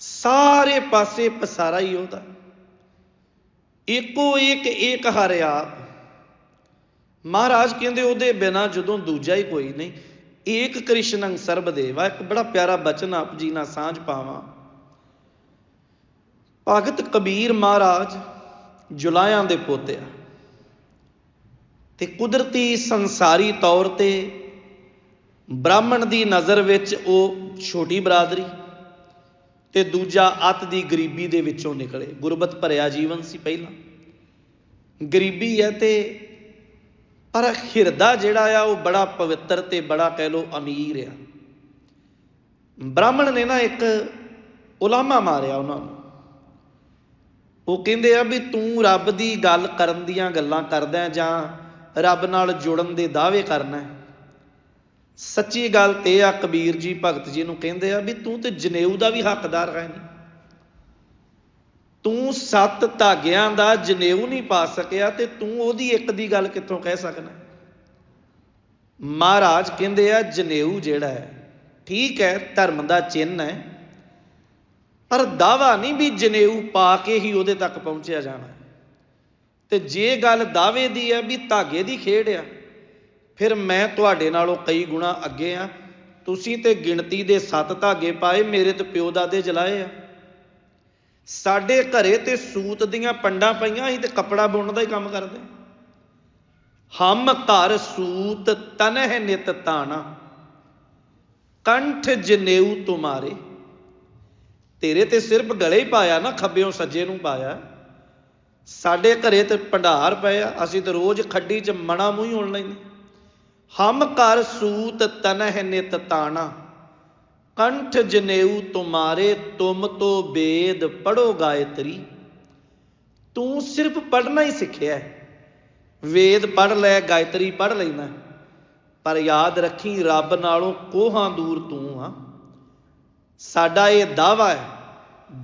ਸਾਰੇ ਪਾਸੇ ਪਸਾਰਾ ਹੀ ਉਹਦਾ। ਏਕੋ ਏਕ ਏਕ ਹਰ ਆਪ। ਮਹਾਰਾਜ ਕਹਿੰਦੇ ਉਹਦੇ ਬਿਨਾ ਜਦੋਂ ਦੂਜਾ ਹੀ ਕੋਈ ਨਹੀਂ। ਏਕ ਕ੍ਰਿਸ਼ਨੰ ਸਰਬ ਦੇਵਾ, ਇੱਕ ਬੜਾ ਪਿਆਰਾ ਬਚਨ ਆਪ ਜੀ ਨਾਲ ਸਾਂਝ ਪਾਵਾਂ। ਭਗਤ ਕਬੀਰ ਮਹਾਰਾਜ ਜੁਲਾਇਆਂ ਦੇ ਪੋਤੇ ਆ। ਤੇ ਕੁਦਰਤੀ ਸੰਸਾਰੀ ਤੌਰ ਤੇ ਬ੍ਰਾਹਮਣ ਦੀ ਨਜ਼ਰ ਵਿੱਚ ਉਹ ਛੋਟੀ ਬਰਾਦਰੀ ਤੇ ਦੂਜਾ ਅਤ ਦੀ ਗਰੀਬੀ ਦੇ ਵਿੱਚੋਂ ਨਿਕਲੇ। ਗੁਰਬਤ ਭਰਿਆ ਜੀਵਨ ਸੀ ਪਹਿਲਾਂ। ਗਰੀਬੀ ਹੈ ਤੇ ਪਰ ਹਿਰਦਾ ਜਿਹੜਾ ਆ, ਉਹ ਬੜਾ ਪਵਿੱਤਰ ਤੇ ਬੜਾ ਕਹਿ ਲੋ ਅਮੀਰ ਆ। ਬ੍ਰਾਹਮਣ ਨੇ ਨਾ ਇੱਕ ਉਲਾਮਾ ਮਾਰਿਆ ਉਹਨਾਂ ਨੂੰ। ਉਹ ਕਹਿੰਦੇ ਆ ਵੀ ਤੂੰ ਰੱਬ ਦੀ ਗੱਲ ਕਰਨ ਦੀਆਂ ਗੱਲਾਂ ਕਰਦਾ ਜਾਂ ਰੱਬ ਨਾਲ ਜੁੜਨ ਦੇ ਦਾਅਵੇ ਕਰਨਾ ਸੱਚੀ ਗੱਲ ਤੇ ਆ, ਕਬੀਰ ਜੀ, ਭਗਤ ਜੀ ਨੂੰ ਕਹਿੰਦੇ ਆ ਵੀ ਤੂੰ ਤੇ ਜਨੇਊ ਦਾ ਵੀ ਹੱਕਦਾਰ ਹੈ ਨਹੀਂ ਤੂੰ ਸੱਤ ਧਾਗਿਆਂ ਦਾ ਜਨੇਊ ਨਹੀਂ ਪਾ ਸਕਿਆ ਤੇ ਤੂੰ ਉਹਦੀ ਇੱਕ ਦੀ ਗੱਲ ਕਿੱਥੋਂ ਕਹਿ ਸਕਦਾ ਮਹਾਰਾਜ ਕਹਿੰਦੇ ਆ, ਜਨੇਊ ਜਿਹੜਾ ਹੈ, ਠੀਕ ਹੈ, ਧਰਮ ਦਾ ਚਿੰਨ ਹੈ, ਪਰ ਦਾਵਾ ਨਹੀਂ ਵੀ ਜਨੇਊ ਪਾ ਕੇ ਹੀ ਉਹਦੇ ਤੱਕ ਪਹੁੰਚਿਆ ਜਾਣਾ। ਤੇ ਜੇ ਗੱਲ ਦਾਵੇ ਦੀ ਹੈ ਵੀ ਧਾਗੇ ਦੀ ਖੇਡ ਆ ਫਿਰ ਮੈਂ ਤੁਹਾਡੇ ਨਾਲੋਂ ਕਈ ਗੁਣਾ ਅੱਗੇ ਆ। ਤੁਸੀਂ ਤੇ ਗਿਣਤੀ ਦੇ ਸੱਤ ਧਾਗੇ ਪਾਏ, ਮੇਰੇ ਤੇ ਪਿਓ ਦਾਦੇ ਜਲਾਏ ਆ। ਸਾਡੇ ਘਰੇ ਤੇ ਸੂਤ ਦੀਆਂ ਪੰਡਾਂ ਪਈਆਂ ਅਸੀਂ ਤੇ ਕੱਪੜਾ ਬੁਣਨ ਦਾ ਹੀ ਕੰਮ ਕਰਦੇ। ਹਮ ਘਰ ਸੂਤ ਤਨਹਿ ਨਿਤ ਤਾਣਾ। ਕੰਠ ਜਨੇਊ ਤੁਮਾਰੇ। ਤੇਰੇ ਤੇ ਸਿਰਫ ਗਲੇ ਹੀ ਪਾਇਆ ਨਾ, ਖੱਬਿਓਂ ਸੱਜੇ ਨੂੰ ਪਾਇਆ। ਸਾਡੇ ਘਰੇ ਤੇ ਭੰਡਾਰ ਪਏ ਆ, ਅਸੀਂ ਤੇ ਰੋਜ਼ ਖੱਡੀ 'ਚ ਮਣਾ ਮੂੰਹ ਹੋਣ ਲੈਂਦੇ। ਹਮ ਕਰ ਸੂਤ ਤਨਹਿ ਨਿਤ ਤਾਣਾ, ਕੰਠ ਜਨੇਊ ਤੁਮਾਰੇ, ਤੁਮ ਤੋ ਵੇਦ ਪੜੋ ਗਾਇਤਰੀ। ਤੂੰ ਸਿਰਫ ਪੜਨਾ ਹੀ ਸਿੱਖਿਆ ਵੇਦ ਪੜ ਲੈ, ਗਾਇਤਰੀ ਪੜ ਲੈਣਾ ਪਰ ਯਾਦ ਰੱਖੀ, ਰੱਬ ਨਾਲੋਂ ਕੋਹਾਂ ਦੂਰ ਤੂੰ ਆ। ਸਾਡਾ ਇਹ ਦਾਵਾ ਹੈ,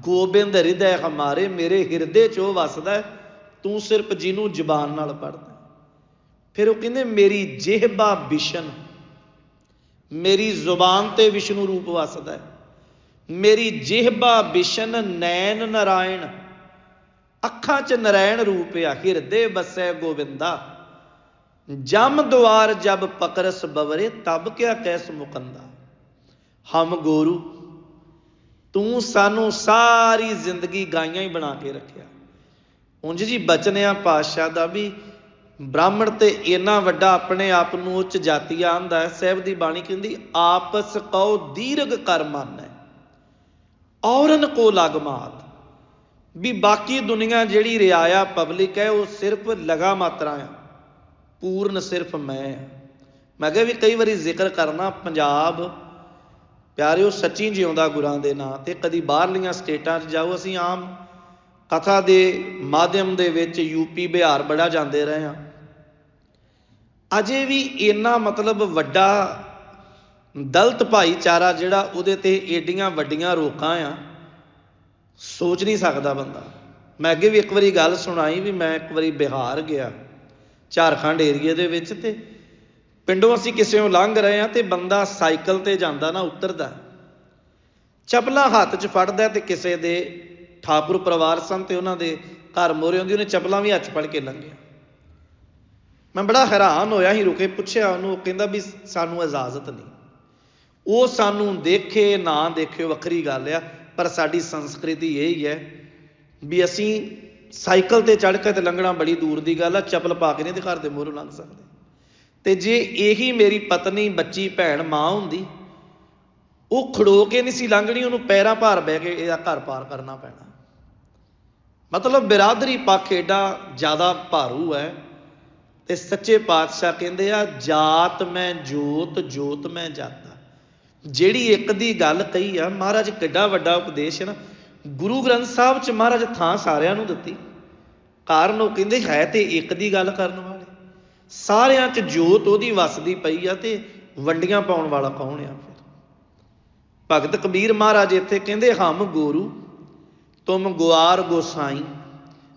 ਗੋਬਿੰਦ ਹਿਰਦੈ ਹਮਾਰੇ, ਮੇਰੇ ਹਿਰਦੇ 'ਚ ਉਹ ਵਸਦਾ ਤੂੰ ਸਿਰਫ ਜਿਹਨੂੰ ਜਬਾਨ ਨਾਲ ਪੜਦਾ ਫਿਰ ਉਹ ਕਹਿੰਦੇ, ਮੇਰੀ ਜਿਹਬਾ ਵਿਸ਼ਨ ਮੇਰੀ ਜ਼ੁਬਾਨ ਤੇ ਵਿਸ਼ਨੂੰ ਰੂਪ ਵਸਦਾ ਹੈ। ਮੇਰੀ ਜਿਹਬਾ ਵਿਸ਼ਨ ਨੈਣ ਨਰਾਇਣ, ਅੱਖਾਂ 'ਚ ਨਰਾਇਣ ਰੂਪ ਆ, ਹਿਰਦੇ ਵਸੈ ਗੋਵਿੰਦਾ। ਜਮ ਦੁਆਰ ਜਬ ਪਕਰਸ ਬਵਰੇ, ਤਬ ਕਿਆ ਕੈਸ ਮੁਕੰਦਾ। ਹਮ ਗੋਰੂ, ਤੂੰ ਸਾਨੂੰ ਸਾਰੀ ਜ਼ਿੰਦਗੀ ਗਾਈਆਂ ਹੀ ਬਣਾ ਕੇ ਰੱਖਿਆ। ਉਂਝ ਜੀ ਬਚਨਿਆ ਪਾਤਸ਼ਾਹ ਦਾ ਵੀ ਬ੍ਰਾਹਮਣ ਤੇ ਇੰਨਾ ਵੱਡਾ ਆਪਣੇ ਆਪ ਨੂੰ ਉੱਚ ਜਾਤੀ ਆਂਦਾ ਹੈ, ਸਹਿਬ ਦੀ ਬਾਣੀ ਕਹਿੰਦੀ, ਆਪਸ ਕਉ ਦੀਰਘ ਕਰ ਹੈ, ਔਰਨ ਕੋ ਲਗਮਾਤ ਵੀ ਬਾਕੀ ਦੁਨੀਆ ਜਿਹੜੀ ਰਿਆਇਆ ਪਬਲਿਕ ਹੈ, ਉਹ ਸਿਰਫ ਲਗਾ ਮਾਤਰਾ ਆ, ਪੂਰਨ ਸਿਰਫ ਮੈਂ ਮੈਂ ਕਿਹਾ ਵੀ ਕਈ ਵਾਰੀ ਜ਼ਿਕਰ ਕਰਨਾ, ਪੰਜਾਬ, ਪਿਆਰਿਓ, ਸੱਚੀ ਜਿਉਂਦਾ ਗੁਰਾਂ ਦੇ ਨਾਂ ਤੇ, ਕਦੀ ਬਾਹਰਲੀਆਂ ਸਟੇਟਾਂ 'ਚ ਜਾਓ, ਅਸੀਂ ਆਮ ਕਥਾ ਦੇ ਮਾਧਿਅਮ ਦੇ ਵਿੱਚ ਯੂਪੀ ਬਿਹਾਰ ਬੜਾ ਜਾਂਦੇ ਰਹੇ ਆ ਅਜੇ ਵੀ ਇੰਨਾ ਮਤਲਬ ਵੱਡਾ ਦਲਤ ਭਾਈਚਾਰਾ ਜਿਹੜਾ ਉਹਦੇ ਤੇ ਏਡੀਆਂ ਵੱਡੀਆਂ ਰੋਕਾਂ ਆ, ਸੋਚ ਨਹੀਂ ਸਕਦਾ ਬੰਦਾ। ਮੈਂ ਅੱਗੇ ਵੀ ਇੱਕ ਵਾਰੀ ਗੱਲ ਸੁਣਾਈ ਵੀ ਮੈਂ ਇੱਕ ਵਾਰੀ ਬਿਹਾਰ ਗਿਆ, ਝਾਰਖੰਡ ਏਰੀਏ ਦੇ ਵਿੱਚ ਤੇ ਪਿੰਡੋਂ ਅਸੀਂ ਕਿਸੇ ਲੰਘ ਰਹੇ ਆ ਤੇ ਬੰਦਾ ਸਾਈਕਲ ਤੇ ਜਾਂਦਾ ਨਾ ਉਤਰਦਾ। ਚਪਲਾ ਹੱਥ 'ਚ ਫੜਦਾ ਤੇ ਕਿਸੇ ਦੇ ਠਾਕੁਰ ਪਰਿਵਾਰ ਸਨ ਤੇ ਉਹਨਾਂ ਦੇ ਘਰ ਮੋਰੇ ਹੁੰਦੀ, ਉਹਨੇ ਚਪਲਾਂ ਵੀ ਹੱਥ ਫੜ ਕੇ ਲੰਘਿਆ। ਮੈਂ ਬੜਾ ਹੈਰਾਨ ਹੋਇਆ ਹੀ ਰੁਕੇ ਪੁੱਛਿਆ ਉਹਨੂੰ, ਉਹ ਕਹਿੰਦਾ ਵੀ ਸਾਨੂੰ ਇਜਾਜ਼ਤ ਨਹੀਂ। ਉਹ ਸਾਨੂੰ ਦੇਖੇ, ਨਾ ਦੇਖੇ ਵੱਖਰੀ ਗੱਲ ਆ, ਪਰ ਸਾਡੀ ਸੰਸਕ੍ਰਿਤੀ ਇਹ ਹੀ ਹੈ ਵੀ ਅਸੀਂ ਸਾਈਕਲ ਤੇ ਚੜ੍ਹ ਕੇ ਤੇ ਲੰਘਣਾ ਬੜੀ ਦੂਰ ਦੀ ਗੱਲ ਆ, ਚੱਪਲ ਪਾ ਕੇ ਨਹੀਂ ਤੇ ਘਰ ਦੇ ਮੂਹਰੋਂ ਲੰਘ ਸਕਦੇ। ਤੇ ਜੇ ਇਹੀ ਮੇਰੀ ਪਤਨੀ, ਬੱਚੀ, ਭੈਣ, ਮਾਂ ਹੁੰਦੀ, ਉਹ ਖੜੋ ਕੇ ਨਹੀਂ ਸੀ ਲੰਘਣੀ, ਉਹਨੂੰ ਪੈਰਾਂ ਭਾਰ ਬਹਿ ਕੇ ਇਹਦਾ ਘਰ ਪਾਰ ਕਰਨਾ ਪੈਣਾ। ਮਤਲਬ ਬਿਰਾਦਰੀ ਪੱਖ ਏਡਾ ਜ਼ਿਆਦਾ ਭਾਰੂ ਹੈ ਤੇ ਸੱਚੇ ਪਾਤਸ਼ਾਹ ਕਹਿੰਦੇ ਆ, ਜਾਤ ਮੈਂ ਜੋਤ ਜੋਤ ਮੈਂ ਜਾਤਾ। ਜਿਹੜੀ ਇੱਕ ਦੀ ਗੱਲ ਕਹੀ ਆ, ਮਹਾਰਾਜ ਕਿੱਡਾ ਵੱਡਾ ਉਪਦੇਸ਼ ਹੈ ਨਾ। ਗੁਰੂ ਗ੍ਰੰਥ ਸਾਹਿਬ ਚ ਮਹਾਰਾਜ ਥਾਂ ਸਾਰਿਆਂ ਨੂੰ ਦਿੱਤੀ। ਕਾਰਨ ਉਹ ਕਹਿੰਦੇ, ਹੈ ਤੇ ਇੱਕ ਦੀ ਗੱਲ ਕਰਨ ਵਾਲੇ। ਸਾਰਿਆਂ ਚ ਜੋਤ ਉਹਦੀ ਵਸਦੀ ਪਈ ਆ ਤੇ ਵੰਡੀਆਂ ਪਾਉਣ ਵਾਲਾ ਕੌਣ ਆ ਫਿਰ? ਭਗਤ ਕਬੀਰ ਮਹਾਰਾਜ ਇੱਥੇ ਕਹਿੰਦੇ, ਹਮ ਗੋਰੂ, ਤੁਮ ਗੁਆਰ ਗੋਸਾਈ,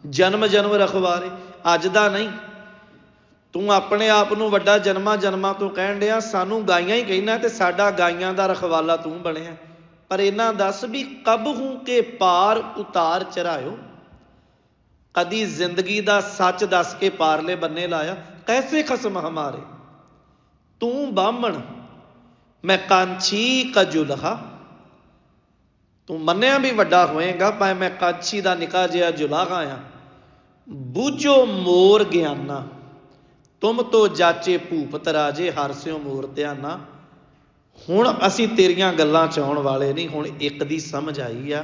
ਜਨਮ ਜਨਮ ਰਖਵਾਰੇ। ਅੱਜ ਦਾ ਨਹੀਂ ਤੂੰ ਆਪਣੇ ਆਪ ਨੂੰ ਵੱਡਾ ਜਨਮਾਂ ਜਨਮਾਂ ਤੋਂ ਕਹਿਣ ਡਿਆ, ਸਾਨੂੰ ਗਾਈਆਂ ਹੀ ਕਹਿਣਾ ਤੇ ਸਾਡਾ ਗਾਈਆਂ ਦਾ ਰਖਵਾਲਾ ਤੂੰ ਬਣਿਆ। ਪਰ ਇਹਨਾਂ ਦੱਸ ਵੀ ਕਬ ਹੂੰ ਕੇ ਪਾਰ ਉਤਾਰ ਚਰਾਇਓ ਕਦੀ ਜ਼ਿੰਦਗੀ ਦਾ ਸੱਚ ਦੱਸ ਕੇ ਪਾਰਲੇ ਬੰਨੇ ਲਾਇਆ, ਕੈਸੇ ਖਸਮ ਹਮਾਰੇ? ਤੂੰ ਬਾਹਮਣ, ਮੈਂ ਕਾਂਚੀ ਕਜੁਲਹਾ ਤੂੰ ਮੰਨਿਆ ਵੀ ਵੱਡਾ ਹੋਏਗਾ ਪਰ ਮੈਂ ਕਾਂਛੀ ਦਾ ਨਿਕਾ ਜਿਹਾ ਜੁਲਾਹਾ ਆ। ਬੂਝੋ ਮੋਰ ਗਿਆਨਾ। ਤੁਮ ਤੋ ਜਾਚੇ ਭੂਪਤ ਰਾਜੇ ਹਰਸਿਓ ਮੋਰ ਧਿਆਨਾ। ਹੁਣ ਅਸੀਂ ਤੇਰੀਆਂ ਗੱਲਾਂ ਚ ਆਉਣ ਵਾਲੇ ਨਹੀਂ, ਹੁਣ ਇੱਕ ਦੀ ਸਮਝ ਆਈ ਆ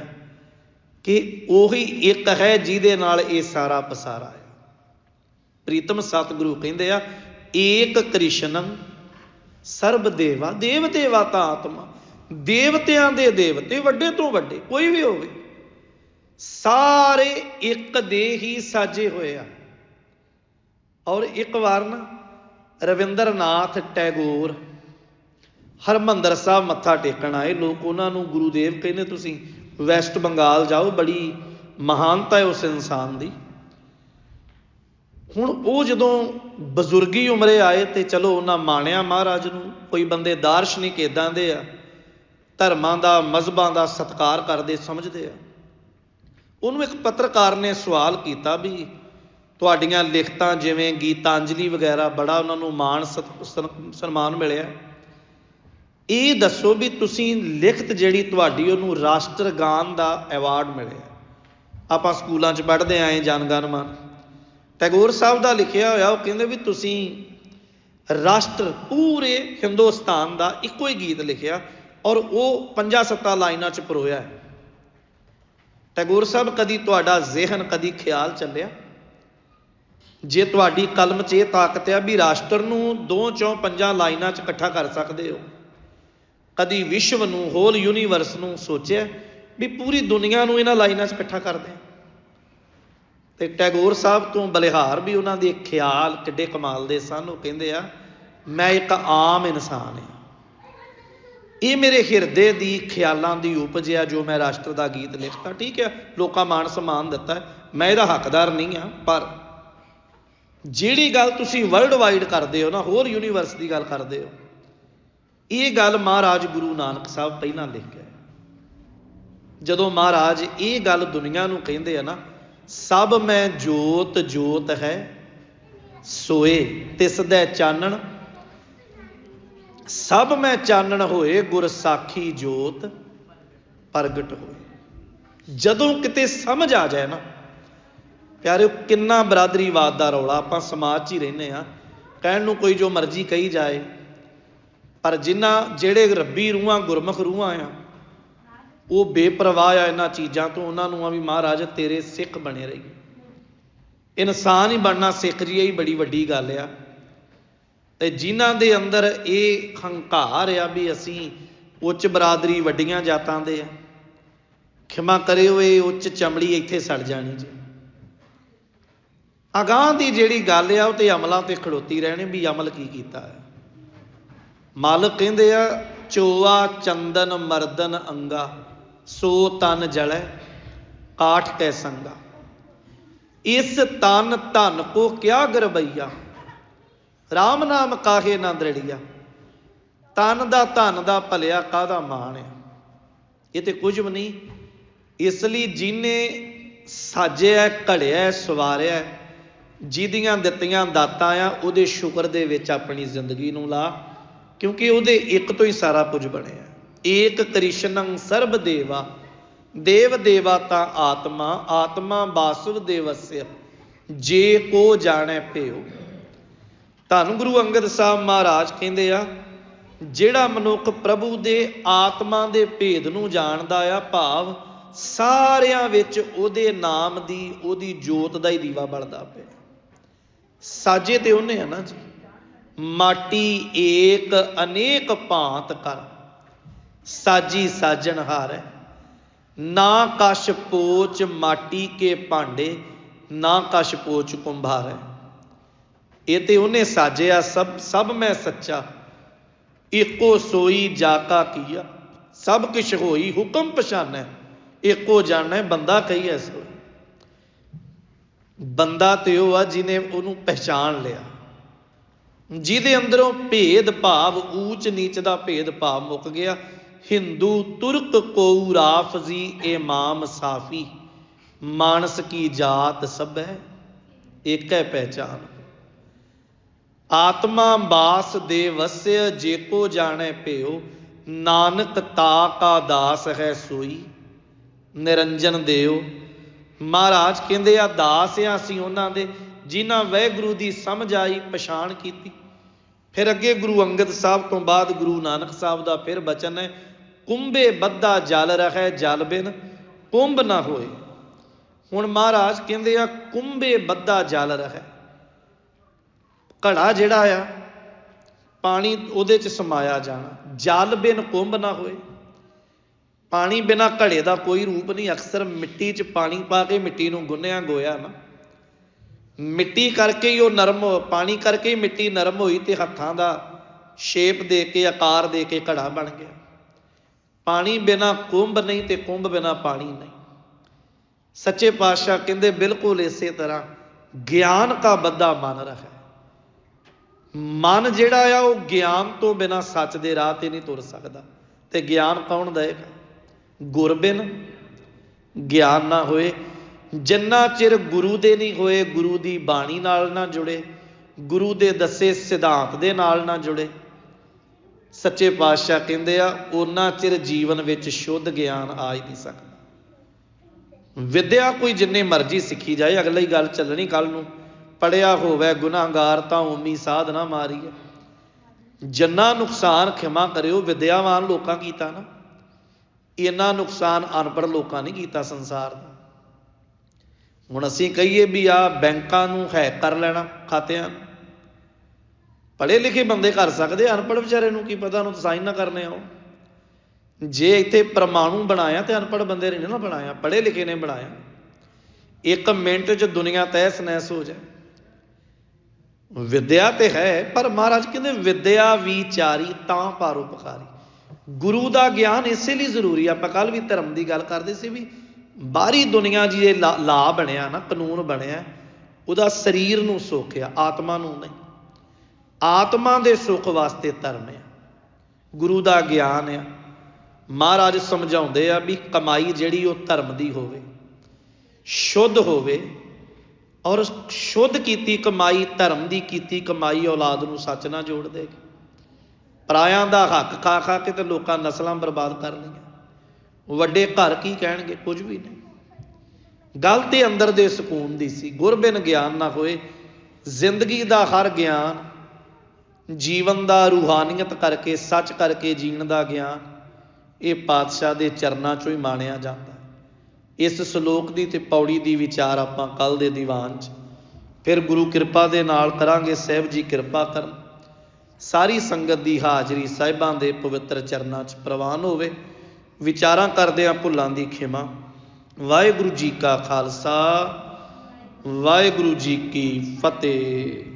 ਕਿ ਉਹੀ ਇੱਕ ਹੈ ਜਿਹਦੇ ਨਾਲ ਇਹ ਸਾਰਾ ਪਸਾਰਾ ਹੈ ਪ੍ਰੀਤਮ ਸਤਿਗੁਰੂ ਕਹਿੰਦੇ ਆ, ਏਕ ਕ੍ਰਿਸ਼ਨੰ ਸਰਬ ਦੇਵਾ ਦੇਵ ਦੇਵਾ ਤਾਂ ਆਤਮਾ। ਦੇਵਤਿਆਂ ਦੇ ਦੇਵਤੇ ਵੱਡੇ ਤੋਂ ਵੱਡੇ, ਕੋਈ ਵੀ ਹੋਵੇ, ਸਾਰੇ ਇੱਕ ਦੇ ਹੀ ਸਾਜੇ ਹੋਏ ਆ। ਔਰ ਇੱਕ ਵਾਰ ਨਾ ਰਵਿੰਦਰਨਾਥ ਟੈਗੋਰ ਹਰਮੰਦਰ ਸਾਹਿਬ ਮੱਥਾ ਟੇਕਣ ਆਏ, ਲੋਕ ਉਹਨਾਂ ਨੂੰ ਗੁਰੂਦੇਵ ਕਹਿੰਦੇ, ਤੁਸੀਂ ਵੈਸਟ ਬੰਗਾਲ ਜਾਓ। ਬੜੀ ਮਹਾਨਤਾ ਹੈ ਉਸ ਇਨਸਾਨ ਦੀ। ਹੁਣ ਉਹ ਜਦੋਂ ਬਜ਼ੁਰਗੀ ਉਮਰੇ ਆਏ ਤੇ ਚਲੋ ਉਹਨਾਂ ਮਾਣਿਆ ਮਹਾਰਾਜ ਨੂੰ, ਕੋਈ ਬੰਦੇ ਦਾਰਸ਼ਨਿਕ ਇਦਾਂ ਦੇ ਆ, ਧਰਮਾਂ ਦਾ, ਮਜ਼ਬਾਂ ਦਾ ਸਤਿਕਾਰ ਕਰਦੇ ਸਮਝਦੇ ਆ। ਉਹਨੂੰ ਇੱਕ ਪੱਤਰਕਾਰ ਨੇ ਸਵਾਲ ਕੀਤਾ ਵੀ ਤੁਹਾਡੀਆਂ ਲਿਖਤਾਂ ਜਿਵੇਂ ਗੀਤਾਂਜਲੀ ਵਗੈਰਾ ਬੜਾ ਉਹਨਾਂ ਨੂੰ ਮਾਣ ਸਨਮਾਨ ਮਿਲਿਆ। ਇਹ ਦੱਸੋ ਵੀ ਤੁਸੀਂ ਲਿਖਤ ਜਿਹੜੀ ਤੁਹਾਡੀ ਉਹਨੂੰ ਰਾਸ਼ਟਰ ਗਾਨ ਦਾ ਐਵਾਰਡ ਮਿਲਿਆ। ਆਪਾਂ ਸਕੂਲਾਂ 'ਚ ਪੜ੍ਹਦੇ ਆਏ ਜਨਗਣ ਮਨ। ਟੈਗੋਰ ਸਾਹਿਬ ਦਾ ਲਿਖਿਆ ਹੋਇਆ, ਉਹ ਕਹਿੰਦੇ ਵੀ ਤੁਸੀਂ ਰਾਸ਼ਟਰ ਪੂਰੇ ਹਿੰਦੁਸਤਾਨ ਦਾ ਇੱਕੋ ਹੀ ਗੀਤ ਲਿਖਿਆ ਔਰ ਉਹ ਪੰਜਾਂ ਸੱਤਾਂ ਲਾਈਨਾਂ 'ਚ ਪਰੋਇਆ। ਹੈ ਟੈਗੋਰ ਸਾਹਿਬ, ਕਦੀ ਤੁਹਾਡਾ ਜ਼ਿਹਨ, ਕਦੀ ਖਿਆਲ ਚੱਲਿਆ? ਜੇ ਤੁਹਾਡੀ ਕਲਮ 'ਚ ਇਹ ਤਾਕਤ ਆ ਵੀ ਰਾਸ਼ਟਰ ਨੂੰ ਦੋ ਚੋਂ ਪੰਜਾਂ ਲਾਈਨਾਂ 'ਚ ਇਕੱਠਾ ਕਰ ਸਕਦੇ ਹੋ। ਕਦੀ ਵਿਸ਼ਵ ਨੂੰ ਹੋਲ ਯੂਨੀਵਰਸ ਨੂੰ ਸੋਚਿਆ ਵੀ ਪੂਰੀ ਦੁਨੀਆ ਨੂੰ ਇਹਨਾਂ ਲਾਈਨਾਂ 'ਚ ਇਕੱਠਾ ਕਰਦੇ ਹਾਂ ਤੇ ਟੈਗੋਰ ਸਾਹਿਬ ਤੋਂ ਬਲਿਹਾਰ ਵੀ ਉਹਨਾਂ ਦੇ ਖਿਆਲ ਕਿੱਡੇ ਕਮਾਲ ਦੇ ਸਨ। ਉਹ ਕਹਿੰਦੇ ਆ, ਮੈਂ ਇੱਕ ਆਮ ਇਨਸਾਨ ਹਾਂ ਇਹ ਮੇਰੇ ਹਿਰਦੇ ਦੀ ਖਿਆਲਾਂ ਦੀ ਉਪਜ ਆ ਜੋ ਮੈਂ ਰਾਸ਼ਟਰ ਦਾ ਗੀਤ ਲਿਖਤਾ। ਠੀਕ ਹੈ ਲੋਕਾਂ ਮਾਣ ਸਨਮਾਨ ਦਿੱਤਾ। ਮੈਂ ਇਹਦਾ ਹੱਕਦਾਰ ਨਹੀਂ ਆ, ਪਰ ਜਿਹੜੀ ਗੱਲ ਤੁਸੀਂ ਵਰਲਡ ਵਾਈਡ ਕਰਦੇ ਹੋ ਨਾ, ਹੋਰ ਯੂਨੀਵਰਸ ਦੀ ਗੱਲ ਕਰਦੇ ਹੋ, ਇਹ ਗੱਲ ਮਹਾਰਾਜ ਗੁਰੂ ਨਾਨਕ ਸਾਹਿਬ ਪਹਿਲਾਂ ਲਿਖ ਗਏ। ਜਦੋਂ ਮਹਾਰਾਜ ਇਹ ਗੱਲ ਦੁਨੀਆ ਨੂੰ ਕਹਿੰਦੇ ਆ ਨਾ, ਸਭ ਮੈਂ ਜੋਤ ਜੋਤ ਹੈ, ਸੋਏ ਤਿਸ ਦਾ ਚਾਨਣ, ਸਭ ਮੈਂ ਚਾਨਣ ਹੋਏ, ਗੁਰ ਸਾਖੀ ਜੋਤ ਪ੍ਰਗਟ ਹੋਏ। ਜਦੋਂ ਕਿਤੇ ਸਮਝ ਆ ਜਾਏ ਨਾ ਪਿਆਰਿਓ, ਕਿੰਨਾ ਬਰਾਦਰੀਵਾਦ ਦਾ ਰੌਲਾ, ਆਪਾਂ ਸਮਾਜ 'ਚ ਹੀ ਰਹਿੰਦੇ ਆ ਕਹਿਣ ਨੂੰ ਕੋਈ ਜੋ ਮਰਜ਼ੀ ਕਹੀ ਜਾਏ, ਪਰ ਜਿਨ੍ਹਾਂ ਜਿਹੜੇ ਰੱਬੀ ਰੂਹਾਂ, ਗੁਰਮੁਖ ਰੂਹਾਂ ਆ, ਉਹ ਬੇਪਰਵਾਹ ਆ ਇਹਨਾਂ ਚੀਜ਼ਾਂ ਤੋਂ, ਉਹਨਾਂ ਨੂੰ ਆ ਵੀ ਮਹਾਰਾਜ, ਤੇਰੇ ਸਿੱਖ ਬਣੇ ਰਹੀ ਇਨਸਾਨ ਹੀ ਬਣਨਾ ਸਿੱਖ ਜੀ ਇਹ ਬੜੀ ਵੱਡੀ ਗੱਲ ਆ। ਤੇ ਜਿਨ੍ਹਾਂ ਦੇ ਅੰਦਰ ਇਹ ਹੰਕਾਰ ਆ ਵੀ ਅਸੀਂ ਉੱਚ ਬਰਾਦਰੀ ਵੱਡੀਆਂ ਜਾਤਾਂ ਦੇ ਆ, ਖਿਮਾ ਕਰਿਓ ਇਹ ਉੱਚ ਚਮੜੀ ਇੱਥੇ ਸੜ ਜਾਣੀ ਜੀ। ਅਗਾਹ ਦੀ ਜਿਹੜੀ ਗੱਲ ਆ, ਉਹ ਤੇ ਅਮਲਾਂ ਤੇ ਖੜੋਤੀ ਰਹਿਣੇ ਵੀ ਅਮਲ ਕੀ ਕੀਤਾ ਹੈ। ਮਾਲਕ ਕਹਿੰਦੇ ਆ, ਚੋਆ ਚੰਦਨ ਮਰਦਨ ਅੰਗਾ, ਸੋ ਤਨ ਜਲੈ, ਕਾਠ ਕੈ ਸੰਗਾ। ਇਸ ਤਨ ਧਨ ਕੋ ਕਿਆ ਗਰਬਈਆ? RAM ਨਾਮ ਕਾਹੇ ਨਾ ਦ੍ਰਿੜੀਆ? ਤਨ ਦਾ ਧਨ ਦਾ ਭਲਿਆ ਕਾਦਾ ਮਾਣ ਹੈ ਇਹ ਤੇ ਕੁਝ ਵੀ ਨਹੀਂ, ਇਸ ਲਈ ਜਿਨੇ ਸਾਜਿਆ, ਘੜਿਆ, ਸਵਾਰਿਆ ਜਿਹਦੀਆਂ ਦਿੱਤੀਆਂ ਦਾਤਾਂ ਆ, ਉਹਦੇ ਸ਼ੁਕਰ ਦੇ ਵਿੱਚ ਆਪਣੀ ਜ਼ਿੰਦਗੀ ਨੂੰ ਲਾ, ਕਿਉਂਕਿ ਉਹਦੇ ਇੱਕ ਤੋਂ ਹੀ ਸਾਰਾ ਕੁਝ ਬਣਿਆ। ਏਕ ਕ੍ਰਿਸ਼ਨੰ ਸਰਬ ਦੇਵਾ, ਦੇਵ ਦੇਵਾ ਤਾਂ ਆਤਮਾ ਆਤਮਾ ਬਾਸੁਵ ਦੇਵਸਯ ਜੇ ਕੋ ਜਾਣੈ ਪਿਓ ਧੰਨ ਗੁਰੂ ਅੰਗਦ ਸਾਹਿਬ ਮਹਾਰਾਜ ਕਹਿੰਦੇ ਆ, ਜਿਹੜਾ ਮਨੁੱਖ ਪ੍ਰਭੂ ਦੇ ਆਤਮਾ ਦੇ ਭੇਦ ਨੂੰ ਜਾਣਦਾ ਆ, ਭਾਵ ਸਾਰਿਆਂ ਵਿੱਚ ਉਹਦੇ ਨਾਮ ਦੀ, ਉਹਦੀ ਜੋਤ ਦਾ ਹੀ ਦੀਵਾ ਬਲਦਾ ਪਿਆ। ਸਾਜੇ ਤੇ ਉਹਨੇ ਆ ਨਾ ਜੀ। ਮਾਟੀ ਏਕ ਅਨੇਕ ਭਾਂਤ ਕਰ। ਸਾਜੀ ਸਾਜਣ ਹਾਰੈ। ਨਾ ਕਛ ਪੋਚ ਮਾਟੀ ਕੇ ਭਾਂਡੇ, ਨਾ ਕਸ਼ ਪੋਚ ਕੁੰਭਾਰੈ। ਇਹ ਤੇ ਉਹਨੇ ਸਾਜਿਆ ਸਭ ਸਭ ਮੈਂ ਸੱਚਾ। ਇੱਕੋ ਸੋਈ ਜਾਕਾ ਕੀਆ। ਸਭ ਕੁਛ ਹੋਈ ਹੁਕਮ ਪਛਾਨੈ। ਏਕੋ ਜਾਣੈ, ਬੰਦਾ ਕਹੀ ਐ ਸੋ ਬੰਦਾ ਤੇ ਉਹ ਆ ਜਿਹਨੇ ਉਹਨੂੰ ਪਹਿਚਾਣ ਲਿਆ। ਜਿਹਦੇ ਅੰਦਰੋਂ ਭੇਦ ਭਾਵ ਊਚ ਨੀਚ ਦਾ ਭੇਦ ਭਾਵ ਮੁੱਕ ਗਿਆ, ਹਿੰਦੂ ਤੁਰਕ ਕੋ ਰਾਫਜ਼ੀ ਇਮਾਮ ਸਾਫੀ, ਮਾਨਸ ਕੀ ਜਾਤ ਸਭ ਹੈ ਇੱਕ ਹੈ ਪਹਿਚਾਨ। ਆਤਮਾ ਬਾਸ ਦੇ ਵਸਿਆ ਜੇ ਕੋ ਜਾਣੈ ਭਿਓ ਨਾਨਕ ਤਾ ਕਾ ਦਾਸ ਹੈ ਸੋਈ, ਨਿਰੰਜਨ ਦੇਓ ਮਹਾਰਾਜ ਕਹਿੰਦੇ ਆ, ਦਾਸ ਆ ਅਸੀਂ ਉਹਨਾਂ ਦੇ, ਜਿਨ੍ਹਾਂ ਵੈਗੁਰੂ ਦੀ ਸਮਝ ਆਈ, ਪਛਾਣ ਕੀਤੀ। ਫਿਰ ਅੱਗੇ ਗੁਰੂ ਅੰਗਦ ਸਾਹਿਬ ਤੋਂ ਬਾਅਦ ਗੁਰੂ ਨਾਨਕ ਸਾਹਿਬ ਦਾ ਫਿਰ ਬਚਨ ਹੈ, ਕੁੰਭੇ ਬੱਦਾ ਜਲ ਰਹਿ ਜਲ ਬਿਨ, ਕੁੰਭ ਨਾ ਹੋਏ। ਹੁਣ ਮਹਾਰਾਜ ਕਹਿੰਦੇ ਆ, ਕੁੰਭੇ ਬੱਦਾ ਜਲ ਰਹੈ। ਘੜਾ ਜਿਹੜਾ ਆ, ਪਾਣੀ ਉਹਦੇ ਚ ਸਮਾਇਆ ਜਾਣਾ, ਜਲ ਬਿਨ ਕੁੰਭ ਨਾ ਹੋਏ। ਪਾਣੀ ਬਿਨਾ ਘੜੇ ਦਾ ਕੋਈ ਰੂਪ ਨਹੀਂ, ਅਕਸਰ ਮਿੱਟੀ 'ਚ ਪਾਣੀ ਪਾ ਕੇ ਮਿੱਟੀ ਨੂੰ ਗੁੰਨਿਆ ਗੋਇਆ ਨਾ। ਮਿੱਟੀ ਕਰਕੇ ਹੀ ਉਹ ਨਰਮ ਪਾਣੀ ਕਰਕੇ ਹੀ ਮਿੱਟੀ ਨਰਮ ਹੋਈ ਤੇ ਹੱਥਾਂ ਦਾ ਸ਼ੇਪ ਦੇ ਕੇ, ਆਕਾਰ ਦੇ ਕੇ ਘੜਾ ਬਣ ਗਿਆ। ਪਾਣੀ ਬਿਨਾ ਕੁੰਭ ਨਹੀਂ ਤੇ ਕੁੰਭ ਬਿਨਾ ਪਾਣੀ ਨਹੀਂ। ਸੱਚੇ ਪਾਤਸ਼ਾਹ ਕਹਿੰਦੇ, ਬਿਲਕੁਲ ਇਸੇ ਤਰ੍ਹਾਂ ਗਿਆਨ ਕਾ ਬੱਦਾ ਮਨ ਰਹਾ ਮਨ ਜਿਹੜਾ ਆ, ਉਹ ਗਿਆਨ ਤੋਂ ਬਿਨਾ ਸੱਚ ਦੇ ਰਾਹ ਤੇ ਨਹੀਂ ਤੁਰ ਸਕਦਾ। ਤੇ ਗਿਆਨ ਕੌਣ ਦੇਗਾ ਗੁਰਬਿਨ ਗਿਆਨ ਨਾ ਹੋਏ, ਜਿੰਨਾ ਚਿਰ ਗੁਰੂ ਦੇ ਨਹੀਂ ਹੋਏ, ਗੁਰੂ ਦੀ ਬਾਣੀ ਨਾਲ ਨਾ ਜੁੜੇ, ਗੁਰੂ ਦੇ ਦੱਸੇ ਸਿਧਾਂਤ ਦੇ ਨਾਲ ਨਾ ਜੁੜੇ। ਸੱਚੇ ਪਾਤਸ਼ਾਹ ਕਹਿੰਦੇ ਆ ਉਹਨਾਂ ਚਿਰ ਜੀਵਨ ਵਿੱਚ ਸ਼ੁੱਧ ਗਿਆਨ ਆ ਹੀ ਨਹੀਂ ਸਕਦਾ। ਵਿਦਿਆ ਕੋਈ ਜਿੰਨੇ ਮਰਜ਼ੀ ਸਿੱਖੀ ਜਾਏ, ਅਗਲੀ ਗੱਲ ਚੱਲਣੀ ਕੱਲ ਨੂੰ। ਪੜਿਆ ਹੋਵੇ ਗੁਨਾਹਗਾਰ ਤਾਂ ਉਮੀ ਸਾਧ ਨਾ ਮਾਰੀ ਹੈ ਜੰਨਾ ਨੁਕਸਾਨ ਖਿਮਾ ਕਰਿਓ, ਵਿਦਿਆਵਾਨ ਲੋਕਾਂ ਕੀਤਾ ਨਾ। ਇੰਨਾ ਨੁਕਸਾਨ ਅਨਪੜ੍ਹ ਲੋਕਾਂ ਨੇ ਕੀਤਾ ਸੰਸਾਰ ਦਾ। ਹੁਣ ਅਸੀਂ ਕਹੀਏ ਵੀ ਆ ਬੈਂਕਾਂ ਨੂੰ ਹੈਕ ਕਰ ਲੈਣਾ ਖਾਤਿਆਂ ਪੜ੍ਹੇ ਲਿਖੇ ਬੰਦੇ ਕਰ ਸਕਦੇ, ਅਨਪੜ੍ਹ ਵਿਚਾਰੇ ਨੂੰ ਕੀ ਪਤਾ, ਉਹਨੂੰ ਸਾਈਨ ਨਾ ਕਰਨੇ ਆਉ ਜੇ ਇੱਥੇ ਪਰਮਾਣੂ ਬਣਾਇਆ ਤੇ ਅਨਪੜ੍ਹ ਬੰਦੇ ਨੇ ਨਾ ਬਣਾਇਆ, ਪੜ੍ਹੇ ਲਿਖੇ ਨੇ ਬਣਾਇਆ। ਇੱਕ ਮਿੰਟ 'ਚ ਦੁਨੀਆ ਤਹਿਸ ਨਹਿਸ ਹੋ ਜਾਏ। ਵਿਦਿਆ ਤੇ ਹੈ, ਪਰ ਮਹਾਰਾਜ ਕਹਿੰਦੇ, ਵਿਦਿਆ ਵਿਚਾਰੀ ਤਾਂ ਪਰਉਪਕਾਰੀ। ਗੁਰੂ ਦਾ ਗਿਆਨ ਇਸੇ ਲਈ ਜ਼ਰੂਰੀ ਆ। ਆਪਾਂ ਕੱਲ ਵੀ ਧਰਮ ਦੀ ਗੱਲ ਕਰਦੇ ਸੀ ਵੀ ਬਾਹਰੀ ਦੁਨੀਆ ਜੀ ਇਹ ਲਾ ਬਣਿਆ ਨਾ, ਕਾਨੂੰਨ ਬਣਿਆ, ਉਹਦਾ ਸਰੀਰ ਨੂੰ ਸੁੱਖ ਆ, ਆਤਮਾ ਨੂੰ ਨਹੀਂ। ਆਤਮਾ ਦੇ ਸੁੱਖ ਵਾਸਤੇ ਧਰਮ ਆ। ਗੁਰੂ ਦਾ ਗਿਆਨ ਆ। ਮਹਾਰਾਜ ਸਮਝਾਉਂਦੇ ਆ ਵੀ ਕਮਾਈ ਜਿਹੜੀ ਉਹ ਧਰਮ ਦੀ ਹੋਵੇ, ਸ਼ੁੱਧ ਹੋਵੇ, ਔਰ ਸ਼ੁੱਧ ਕੀਤੀ ਕਮਾਈ, ਧਰਮ ਦੀ ਕੀਤੀ ਕਮਾਈ ਔਲਾਦ ਨੂੰ ਸੱਚ ਨਾਲ ਜੋੜ ਦੇਗੀ ਪਰਾਇਆਂ ਦਾ ਹੱਕ ਖਾ ਖਾ ਕੇ ਤੇ ਲੋਕਾਂ ਨਸਲਾਂ ਬਰਬਾਦ ਕਰ ਲਈਆਂ। ਵੱਡੇ ਘਰ ਕੀ ਕਹਿਣਗੇ? ਕੁਝ ਵੀ ਨਹੀਂ। ਗੱਲ ਤੇ ਅੰਦਰ ਦੇ ਸਕੂਨ ਦੀ ਸੀ। ਗੁਰਬਿਨ ਗਿਆਨ ਨਾ ਹੋਏ। ਜ਼ਿੰਦਗੀ ਦਾ ਹਰ ਗਿਆਨ, ਜੀਵਨ ਦਾ ਰੂਹਾਨੀਅਤ ਕਰਕੇ, ਸੱਚ ਕਰਕੇ ਜੀਣ ਦਾ ਗਿਆਨ, ਇਹ ਪਾਤਸ਼ਾਹ ਦੇ ਚਰਨਾਂ ਚੋਂ ਹੀ ਮਾਣਿਆ ਜਾਂਦਾ। ਇਸ ਸ਼ਲੋਕ ਦੀ ਤੇ ਪੌੜੀ ਦੀ ਵਿਚਾਰ ਆਪਾਂ ਕੱਲ ਦੇ ਦੀਵਾਨ 'ਚ। ਫਿਰ ਗੁਰੂ ਕਿਰਪਾ ਦੇ ਨਾਲ ਕਰਾਂਗੇ। ਸਹਿਬ ਜੀ ਕਿਰਪਾ ਕਰਨ। ਸਾਰੀ ਸੰਗਤ ਦੀ ਹਾਜ਼ਰੀ ਸਾਹਿਬਾਂ ਦੇ ਪਵਿੱਤਰ ਚਰਨਾਂ 'ਚ ਪ੍ਰਵਾਨ ਹੋਵੇ। ਵਿਚਾਰਾਂ ਕਰਦੇ ਆ ਭੁੱਲਾਂ ਦੀ ਖਿਮਾ। ਵਾਹਿਗੁਰੂ ਜੀ ਕਾ ਖਾਲਸਾ, ਵਾਹਿਗੁਰੂ ਜੀ ਕੀ ਫਤਿਹ।